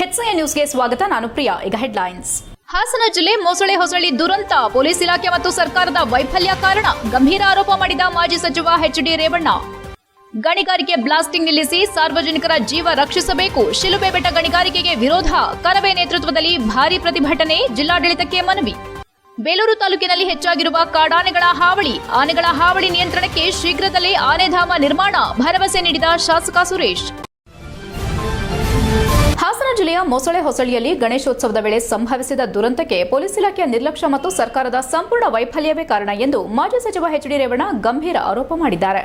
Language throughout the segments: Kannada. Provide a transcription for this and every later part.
ಹೆಚ್ಐ ನ್ಯೂಸ್ಗೆ ಸ್ವಾಗತ, ನಾನು ಪ್ರಿಯಾ. ಈಗ ಹೆಡ್ಲೈನ್ಸ್ ಹಾಸನ ಜಿಲ್ಲೆ ಮೊಸಳೆ ಹೊಸಳಿ ದುರಂತ. ಪೊಲೀಸ್ ಇಲಾಖೆ ಮತ್ತು ಸರ್ಕಾರದ ವೈಫಲ್ಯ ಕಾರಣ ಗಂಭೀರ ಆರೋಪ ಮಾಡಿದ ಮಾಜಿ ಸಚಿವ ಎಚ್ ಡಿ ರೇವಣ್ಣ. ಗಣಿಗಾರಿಕೆ ಬ್ಲಾಸ್ಟಿಂಗ್ ನಿಲ್ಲಿಸಿ ಸಾರ್ವಜನಿಕರ ಜೀವ ರಕ್ಷಿಸಬೇಕು. ಶಿಲುಬೆ ಬೆಟ್ಟ ಗಣಿಗಾರಿಕೆಗೆ ವಿರೋಧ. ಕರವೇ ನೇತೃತ್ವದಲ್ಲಿ ಭಾರೀ ಪ್ರತಿಭಟನೆ. ಜಿಲ್ಲಾಡಳಿತಕ್ಕೆ ಮನವಿ. ಬೇಲೂರು ತಾಲೂಕಿನಲ್ಲಿ ಹೆಚ್ಚಾಗಿರುವ ಕಾಡಾನೆಗಳ ಹಾವಳಿ, ಆನೆಗಳ ಹಾವಳಿ ನಿಯಂತ್ರಣಕ್ಕೆ ಶೀಘ್ರದಲ್ಲೇ ಆನೆಧಾಮ ನಿರ್ಮಾಣ ಭರವಸೆ ನೀಡಿದ ಶಾಸಕ ಸುರೇಶ್. ಹಾಸನ ಜಿಲ್ಲೆಯ ಮೊಸಳೆ ಹೊಸಳಿಯಲ್ಲಿ ಗಣೇಶೋತ್ಸವದ ವೇಳೆ ಸಂಭವಿಸಿದ ದುರಂತಕ್ಕೆ ಪೊಲೀಸ್ ಇಲಾಖೆಯ ನಿರ್ಲಕ್ಷ್ಯ ಮತ್ತು ಸರ್ಕಾರದ ಸಂಪೂರ್ಣ ವೈಫಲ್ಯವೇ ಕಾರಣ ಎಂದು ಮಾಜಿ ಸಚಿವ ಎಚ್ ಡಿ ರೇವಣ್ಣ ಗಂಭೀರ ಆರೋಪ ಮಾಡಿದ್ದಾರೆ.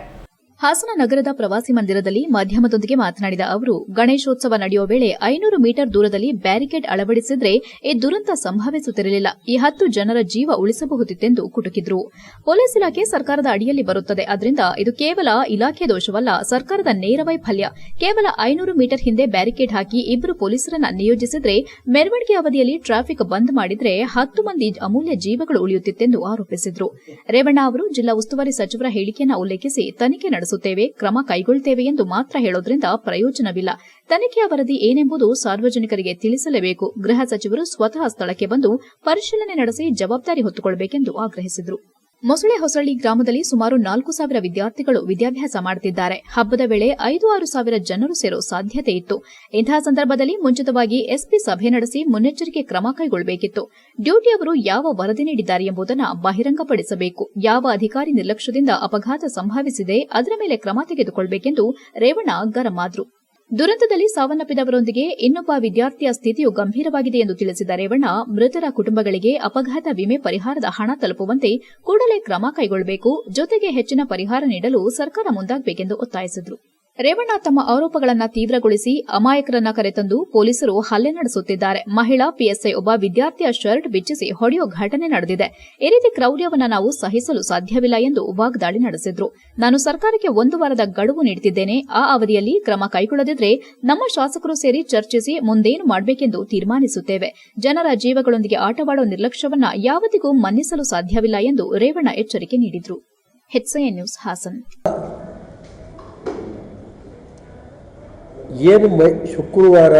ಹಾಸನ ನಗರದ ಪ್ರವಾಸಿ ಮಂದಿರದಲ್ಲಿ ಮಾಧ್ಯಮದೊಂದಿಗೆ ಮಾತನಾಡಿದ ಅವರು, ಗಣೇಶೋತ್ಸವ ನಡೆಯುವ ವೇಳೆ ಐನೂರು ಮೀಟರ್ ದೂರದಲ್ಲಿ ಬ್ಯಾರಿಕೇಡ್ ಅಳವಡಿಸಿದ್ರೆ ಈ ದುರಂತ ಸಂಭವಿಸುತ್ತಿರಲಿಲ್ಲ. ಈ ಹತ್ತು ಜನರ ಜೀವ ಉಳಿಸಬಹುದಿತ್ತೆಂದು ಕುಟುಕಿದ್ರು. ಪೊಲೀಸ್ ಇಲಾಖೆ ಸರ್ಕಾರದ ಅಡಿಯಲ್ಲಿ ಬರುತ್ತದೆ. ಅದರಿಂದ ಇದು ಕೇವಲ ಇಲಾಖೆ ದೋಷವಲ್ಲ, ಸರ್ಕಾರದ ನೇರ ವೈಫಲ್ಯ. ಕೇವಲ ಐನೂರು ಮೀಟರ್ ಹಿಂದೆ ಬ್ಯಾರಿಕೇಡ್ ಹಾಕಿ ಇಬ್ಬರು ಪೊಲೀಸರನ್ನು ನಿಯೋಜಿಸಿದ್ರೆ ಮೆರವಣಿಗೆ ಅವಧಿಯಲ್ಲಿ ಟ್ರಾಫಿಕ್ ಬಂದ್ ಮಾಡಿದ್ರೆ ಹತ್ತು ಮಂದಿ ಅಮೂಲ್ಯ ಜೀವಗಳು ಉಳಿಯುತ್ತಿತ್ತೆಂದು ಆರೋಪಿಸಿದ್ರು. ರೇವಣ್ಣ ಅವರು ಜಿಲ್ಲಾ ಉಸ್ತುವಾರಿ ಸಚಿವರ ಹೇಳಿಕೆಯನ್ನು ಉಲ್ಲೇಖಿಸಿ ತನಿಖೆ ನಡೆಸುತ್ತೇವೆ ಕ್ರಮ ಕೈಗೊಳ್ಳುತ್ತೇವೆ ಎಂದು ಮಾತ್ರ ಹೇಳೋದ್ರಿಂದ ಪ್ರಯೋಜನವಿಲ್ಲ. ತನಿಖೆಯ ವರದಿ ಏನೆಂಬುದು ಸಾರ್ವಜನಿಕರಿಗೆ ತಿಳಿಸಲೇಬೇಕು. ಗೃಹ ಸಚಿವರು ಸ್ವತಃ ಸ್ಥಳಕ್ಕೆ ಬಂದು ಪರಿಶೀಲನೆ ನಡೆಸಿ ಜವಾಬ್ದಾರಿ ಹೊತ್ತುಕೊಳ್ಳಬೇಕೆಂದು ಆಗ್ರಹಿಸಿದರು. ಮೊಸಳೆ ಹೊಸಳ್ಳಿ ಗ್ರಾಮದಲ್ಲಿ ಸುಮಾರು ನಾಲ್ಕು ಸಾವಿರ ವಿದ್ಯಾರ್ಥಿಗಳು ವಿದ್ಯಾಭ್ಯಾಸ ಮಾಡುತ್ತಿದ್ದಾರೆ. ಹಬ್ಬದ ವೇಳೆ ಐದು ಆರು ಸಾವಿರ ಜನರು ಸೇರೋ ಸಾಧ್ಯತೆ ಇತ್ತು. ಇಂತಹ ಸಂದರ್ಭದಲ್ಲಿ ಮುಂಚಿತವಾಗಿ ಎಸ್ಪಿ ಸಭೆ ನಡೆಸಿ ಮುನ್ನೆಚ್ಚರಿಕೆ ಕ್ರಮ ಕೈಗೊಳ್ಳಬೇಕಿತ್ತು. ಡ್ಯೂಟಿಯವರು ಯಾವ ವರದಿ ನೀಡಿದ್ದಾರೆ ಎಂಬುದನ್ನು ಬಹಿರಂಗಪಡಿಸಬೇಕು. ಯಾವ ಅಧಿಕಾರಿ ನಿರ್ಲಕ್ಷ್ಯದಿಂದ ಅಪಘಾತ ಸಂಭವಿಸಿದೆ ಅದರ ಮೇಲೆ ಕ್ರಮ ತೆಗೆದುಕೊಳ್ಳಬೇಕೆಂದು ರೇವಣ್ಣ ಗರಂ ಆದ್ರು. ದುರಂತದಲ್ಲಿ ಸಾವನ್ನಪ್ಪಿದವರೊಂದಿಗೆ ಇನ್ನೊಬ್ಬ ವಿದ್ಯಾರ್ಥಿಯ ಸ್ಥಿತಿಯು ಗಂಭೀರವಾಗಿದೆ ಎಂದು ತಿಳಿಸಿದ ರೇವಣ್ಣ, ಮೃತರ ಕುಟುಂಬಗಳಿಗೆ ಅಪಘಾತ ವಿಮೆ ಪರಿಹಾರದ ಹಣ ತಲುಪುವಂತೆ ಕೂಡಲೇ ಕ್ರಮ ಕೈಗೊಳ್ಳಬೇಕು, ಜೊತೆಗೆ ಹೆಚ್ಚಿನ ಪರಿಹಾರ ನೀಡಲು ಸರ್ಕಾರ ಮುಂದಾಗಬೇಕೆಂದು ಒತ್ತಾಯಿಸಿದರು. ರೇವಣ್ಣ ತಮ್ಮ ಆರೋಪಗಳನ್ನು ತೀವ್ರಗೊಳಿಸಿ ಅಮಾಯಕರನ್ನ ಕರೆತಂದು ಪೊಲೀಸರು ಹಲ್ಲೆ ನಡೆಸುತ್ತಿದ್ದಾರೆ. ಮಹಿಳಾ ಪಿಎಸ್ಐ ಒಬ್ಬ ವಿದ್ಯಾರ್ಥಿಯ ಶರ್ಟ್ ಬಿಚ್ಚಿಸಿ ಹೊಡೆಯುವ ಘಟನೆ ನಡೆದಿದೆ. ಈ ರೀತಿ ಕ್ರೌರ್ಯವನ್ನು ನಾವು ಸಹಿಸಲು ಸಾಧ್ಯವಿಲ್ಲ ಎಂದು ವಾಗ್ದಾಳಿ ನಡೆಸಿದ್ರು. ನಾನು ಸರ್ಕಾರಕ್ಕೆ ಒಂದು ವಾರದ ಗಡುವು ನೀಡುತ್ತಿದ್ದೇನೆ ಆ ಅವಧಿಯಲ್ಲಿ ಕ್ರಮ ಕೈಗೊಳ್ಳದಿದ್ರೆ ನಮ್ಮ ಶಾಸಕರು ಸೇರಿ ಚರ್ಚಿಸಿ ಮುಂದೇನು ಮಾಡಬೇಕೆಂದು ತೀರ್ಮಾನಿಸುತ್ತೇವೆ. ಜನರ ಜೀವಗಳೊಂದಿಗೆ ಆಟವಾಡುವ ನಿರ್ಲಕ್ಷ್ಯವನ್ನ ಯಾವತ್ತಿಗೂ ಮನ್ನಿಸಲು ಸಾಧ್ಯವಿಲ್ಲ ಎಂದು ರೇವಣ್ಣ ಎಚ್ಚರಿಕೆ ನೀಡಿದರು. ನ್ಯೂಸ್ ಹಾಸನ್. ಏನು ಮೈ ಶುಕ್ರವಾರ?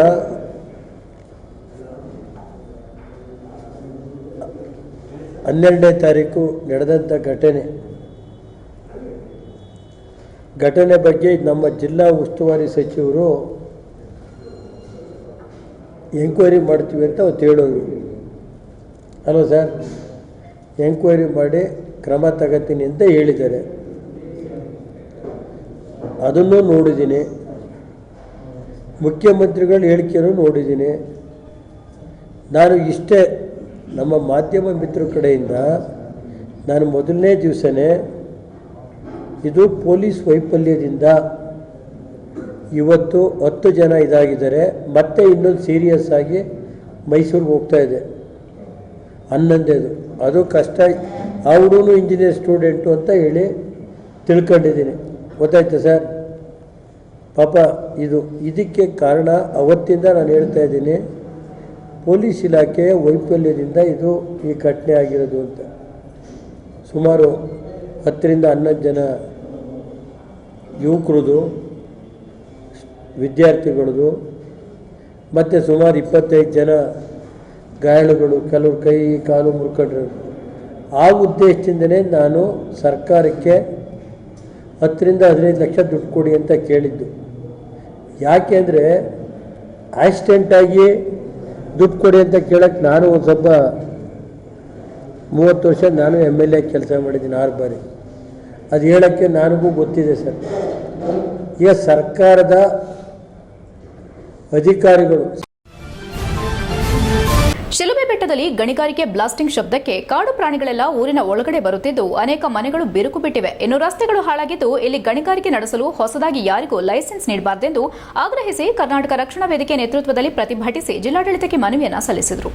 ಹನ್ನೆರಡನೇ ತಾರೀಕು ನಡೆದಂಥ ಘಟನೆ. ಘಟನೆ ಬಗ್ಗೆ ನಮ್ಮ ಜಿಲ್ಲಾ ಉಸ್ತುವಾರಿ ಸಚಿವರು ಎಂಕ್ವೈರಿ ಮಾಡ್ತೀವಿ ಅಂತ ಅವತ್ತು ಹೇಳೋರು. ಅಲ್ವ ಸರ್? ಎಂಕ್ವೈರಿ ಮಾಡಿ ಕ್ರಮ ತಗೋತೀನಿ ಅಂತ ಹೇಳಿದ್ದಾರೆ. ಅದನ್ನು ನೋಡಿದ್ದೀನಿ. ಮುಖ್ಯಮಂತ್ರಿಗಳ ಹೇಳಿಕೆಯನ್ನು ನೋಡಿದ್ದೀನಿ. ನಾನು ಇಷ್ಟೇ ನಮ್ಮ ಮಾಧ್ಯಮ ಮಿತ್ರ ಕಡೆಯಿಂದ ನಾನು ಮೊದಲನೇ ದಿವಸನೇ ಇದು ಪೊಲೀಸ್ ವೈಫಲ್ಯದಿಂದ ಇವತ್ತು ಹತ್ತು ಜನ ಇದಾಗಿದ್ದಾರೆ. ಮತ್ತೆ ಇನ್ನೊಂದು ಸೀರಿಯಸ್ ಆಗಿ ಮೈಸೂರಿಗೆ ಹೋಗ್ತಾ ಇದೆ. ಹನ್ನೊಂದೇದು. ಅದು ಕಷ್ಟ. ಅವರೂ ಇಂಜಿನಿಯರ್ ಸ್ಟೂಡೆಂಟು ಅಂತ ಹೇಳಿ ತಿಳ್ಕೊಂಡಿದ್ದೀನಿ. ಗೊತ್ತಾಯ್ತಾ ಸರ್? ಪಾಪ ಇದು ಇದಕ್ಕೆ ಕಾರಣ ಅವತ್ತಿಂದ ನಾನು ಹೇಳ್ತಾ ಇದ್ದೀನಿ, ಪೊಲೀಸ್ ಇಲಾಖೆಯ ವೈಫಲ್ಯದಿಂದ ಇದು ಈ ಘಟನೆ ಆಗಿರೋದು ಅಂತ. ಸುಮಾರು ಹತ್ತರಿಂದ ಹನ್ನೊಂದು ಜನ ಯುವಕರದು, ವಿದ್ಯಾರ್ಥಿಗಳದು, ಮತ್ತು ಸುಮಾರು ಇಪ್ಪತ್ತೈದು ಜನ ಗಾಯಾಳುಗಳು, ಕೆಲವರು ಕೈ, ಕಾಲು ಮುರ್ಕೊಂಡ್ರು. ಆ ಉದ್ದೇಶದಿಂದಲೇ ನಾನು ಸರ್ಕಾರಕ್ಕೆ ಹತ್ತರಿಂದ ಹದಿನೈದು ಲಕ್ಷ ದುಡ್ಡು ಕೊಡಿ ಅಂತ ಕೇಳಿದ್ದು. ಯಾಕೆ ಅಂದರೆ ಆಕ್ಸಿಡೆಂಟಾಗಿ ದುಡ್ಡು ಕೊಡಿ ಅಂತ ಕೇಳಕ್ಕೆ ನಾನು ಒಂದು ಸ್ವಲ್ಪ ಮೂವತ್ತು ವರ್ಷ ನಾನು ಎಂ ಎಲ್ ಎ ಕೆಲಸ ಮಾಡಿದ್ದೀನಿ ಆರು ಬಾರಿ. ಅದು ಹೇಳೋಕ್ಕೆ ನನಗೂ ಗೊತ್ತಿದೆ ಸರ್. ಈಗ ಸರ್ಕಾರದ ಅಧಿಕಾರಿಗಳು ಶಿಲುಬೆ ಬೆಟ್ಟದಲ್ಲಿ ಗಣಿಗಾರಿಕೆ ಬ್ಲಾಸ್ಟಿಂಗ್ ಶಬ್ದಕ್ಕೆ ಕಾಡು ಪ್ರಾಣಿಗಳೆಲ್ಲ ಊರಿನ ಒಳಗಡೆ ಬರುತ್ತಿದ್ದು ಅನೇಕ ಮನೆಗಳು ಬಿರುಕು ಬಿಟ್ಟಿವೆ. ಇನ್ನು ರಸ್ತೆಗಳು ಹಾಳಾಗಿದ್ದು ಇಲ್ಲಿ ಗಣಿಗಾರಿಕೆ ನಡೆಸಲು ಹೊಸದಾಗಿ ಯಾರಿಗೂ ಲೈಸೆನ್ಸ್ ನೀಡಬಾರದೆಂದು ಆಗ್ರಹಿಸಿ ಕರ್ನಾಟಕ ರಕ್ಷಣಾ ವೇದಿಕೆ ನೇತೃತ್ವದಲ್ಲಿ ಪ್ರತಿಭಟಿಸಿ ಜಿಲ್ಲಾಡಳಿತಕ್ಕೆ ಮನವಿಯನ್ನ ಸಲ್ಲಿಸಿದರು.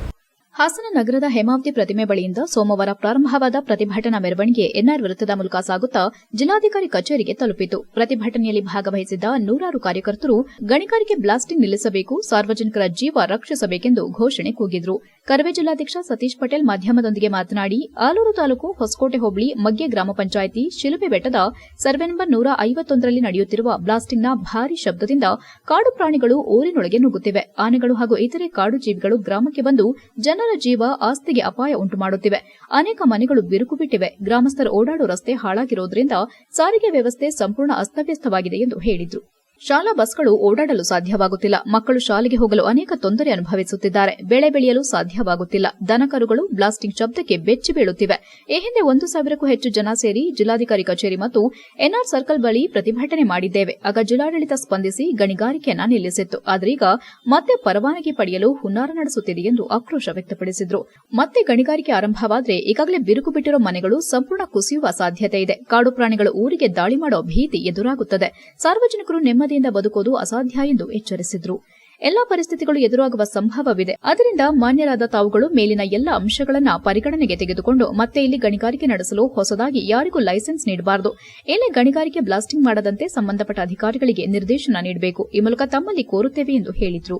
ಹಾಸನ ನಗರದ ಹೇಮಾವತಿ ಪ್ರತಿಮೆ ಬಳಿಯಿಂದ ಸೋಮವಾರ ಪ್ರಾರಂಭವಾದ ಪ್ರತಿಭಟನಾ ಮೆರವಣಿಗೆ ಎನ್ಆರ್ ವೃತ್ತದ ಮೂಲಕ ಸಾಗುತ್ತಾ ಜಿಲ್ಲಾಧಿಕಾರಿ ಕಚೇರಿಗೆ ತಲುಪಿತು. ಪ್ರತಿಭಟನೆಯಲ್ಲಿ ಭಾಗವಹಿಸಿದ್ದ ನೂರಾರು ಕಾರ್ಯಕರ್ತರು ಗಣಿಗಾರಿಕೆ ಬ್ಲಾಸ್ಟಿಂಗ್ ನಿಲ್ಲಿಸಬೇಕು, ಸಾರ್ವಜನಿಕರ ಜೀವ ರಕ್ಷಿಸಬೇಕೆಂದು ಘೋಷಣೆ ಕೂಗಿದ್ರು. ಕರವೇ ಜಿಲ್ಲಾಧ್ಯಕ್ಷ ಸತೀಶ್ ಪಟೇಲ್ ಮಾಧ್ಯಮದೊಂದಿಗೆ ಮಾತನಾಡಿ, ಆಲೂರು ತಾಲೂಕು ಹೊಸಕೋಟೆ ಹೋಬಳಿ ಮಗ್ಗೆ ಗ್ರಾಮ ಪಂಚಾಯಿತಿ ಶಿಲುಬೆ ಬೆಟ್ಟದ ಸರ್ವೆ ನಂಬರ್ ನೂರ ಐವತ್ತೊಂದರಲ್ಲಿ ನಡೆಯುತ್ತಿರುವ ಬ್ಲಾಸ್ಟಿಂಗ್ನ ಭಾರಿ ಶಬ್ದದಿಂದ ಕಾಡು ಪ್ರಾಣಿಗಳು ಊರಿನೊಳಗೆ ನುಗ್ಗುತ್ತಿವೆ. ಆನೆಗಳು ಹಾಗೂ ಇತರೆ ಕಾಡು ಜೀವಿಗಳು ಗ್ರಾಮಕ್ಕೆ ಬಂದು ಜನರ ಜೀವ ಆಸ್ತಿಗೆ ಅಪಾಯ ಉಂಟು ಮಾಡುತ್ತಿವೆ ಅನೇಕ ಮನೆಗಳು ಬಿರುಕು ಬಿಟ್ಟಿವೆ ಗ್ರಾಮಸ್ಥರು ಓಡಾಡುವ ರಸ್ತೆ ಹಾಳಾಗಿರುವುದರಿಂದ ಸಾರಿಗೆ ವ್ಯವಸ್ಥೆ ಸಂಪೂರ್ಣ ಅಸ್ತವ್ಯಸ್ತವಾಗಿದೆ ಎಂದು ಹೇಳಿದ್ರು. ಶಾಲಾ ಬಸ್ಗಳು ಓಡಾಡಲು ಸಾಧ್ಯವಾಗುತ್ತಿಲ್ಲ. ಮಕ್ಕಳು ಶಾಲೆಗೆ ಹೋಗಲು ಅನೇಕ ತೊಂದರೆ ಅನುಭವಿಸುತ್ತಿದ್ದಾರೆ. ಬೆಳೆ ಬೆಳೆಯಲು ಸಾಧ್ಯವಾಗುತ್ತಿಲ್ಲ. ದನಕರುಗಳು ಬ್ಲಾಸ್ಟಿಂಗ್ ಶಬ್ದಕ್ಕೆ ಬೆಚ್ಚಿ ಬೀಳುತ್ತಿವೆ. ಈ ಹಿಂದೆ ಒಂದು ಸಾವಿರಕ್ಕೂ ಹೆಚ್ಚು ಜನ ಸೇರಿ ಜಿಲ್ಲಾಧಿಕಾರಿ ಕಚೇರಿ ಮತ್ತು ಎನ್ಆರ್ ಸರ್ಕಲ್ ಬಳಿ ಪ್ರತಿಭಟನೆ ಮಾಡಿದ್ದೇವೆ. ಆಗ ಜಿಲ್ಲಾಡಳಿತ ಸ್ಪಂದಿಸಿ ಗಣಿಗಾರಿಕೆಯನ್ನ ನಿಲ್ಲಿಸಿತ್ತು. ಆದರೀಗ ಮತ್ತೆ ಪರವಾನಗಿ ಪಡೆಯಲು ಹುನ್ನಾರ ನಡೆಸುತ್ತಿದೆ ಎಂದು ಆಕ್ರೋಶ ವ್ಯಕ್ತಪಡಿಸಿದರು. ಮತ್ತೆ ಗಣಿಗಾರಿಕೆ ಆರಂಭವಾದರೆ ಈಗಾಗಲೇ ಬಿರುಕು ಬಿಟ್ಟಿರುವ ಮನೆಗಳು ಸಂಪೂರ್ಣ ಕುಸಿಯುವ ಸಾಧ್ಯತೆ ಇದೆ. ಕಾಡು ಪ್ರಾಣಿಗಳು ಊರಿಗೆ ದಾಳಿ ಮಾಡುವ ಭೀತಿ ಎದುರಾಗುತ್ತದೆ. ಸಾರ್ವಜನಿಕರು ನೆಮ್ಮದಿಯಿಂದ ಬದುಕೋದು ಅಸಾಧ್ಯ ಎಂದು ಎಚ್ಚರಿಸಿದ್ರು. ಎಲ್ಲಾ ಪರಿಸ್ಥಿತಿಗಳು ಎದುರಾಗುವ ಸಂಭವವಿದೆ. ಅದರಿಂದ ಮಾನ್ಯರಾದ ತಾವುಗಳು ಮೇಲಿನ ಎಲ್ಲ ಅಂಶಗಳನ್ನು ಪರಿಗಣನೆಗೆ ತೆಗೆದುಕೊಂಡು ಮತ್ತೆ ಇಲ್ಲಿ ಗಣಿಗಾರಿಕೆ ನಡೆಸಲು ಹೊಸದಾಗಿ ಯಾರಿಗೂ ಲೈಸೆನ್ಸ್ ನೀಡಬಾರದು. ಇಲ್ಲಿ ಗಣಿಗಾರಿಕೆ ಬ್ಲಾಸ್ಟಿಂಗ್ ಮಾಡದಂತೆ ಸಂಬಂಧಪಟ್ಟ ಅಧಿಕಾರಿಗಳಿಗೆ ನಿರ್ದೇಶನ ನೀಡಬೇಕು. ಈ ಮೂಲಕ ತಮ್ಮಲ್ಲಿ ಕೋರುತ್ತೇವೆ ಎಂದು ಹೇಳಿದ್ರು.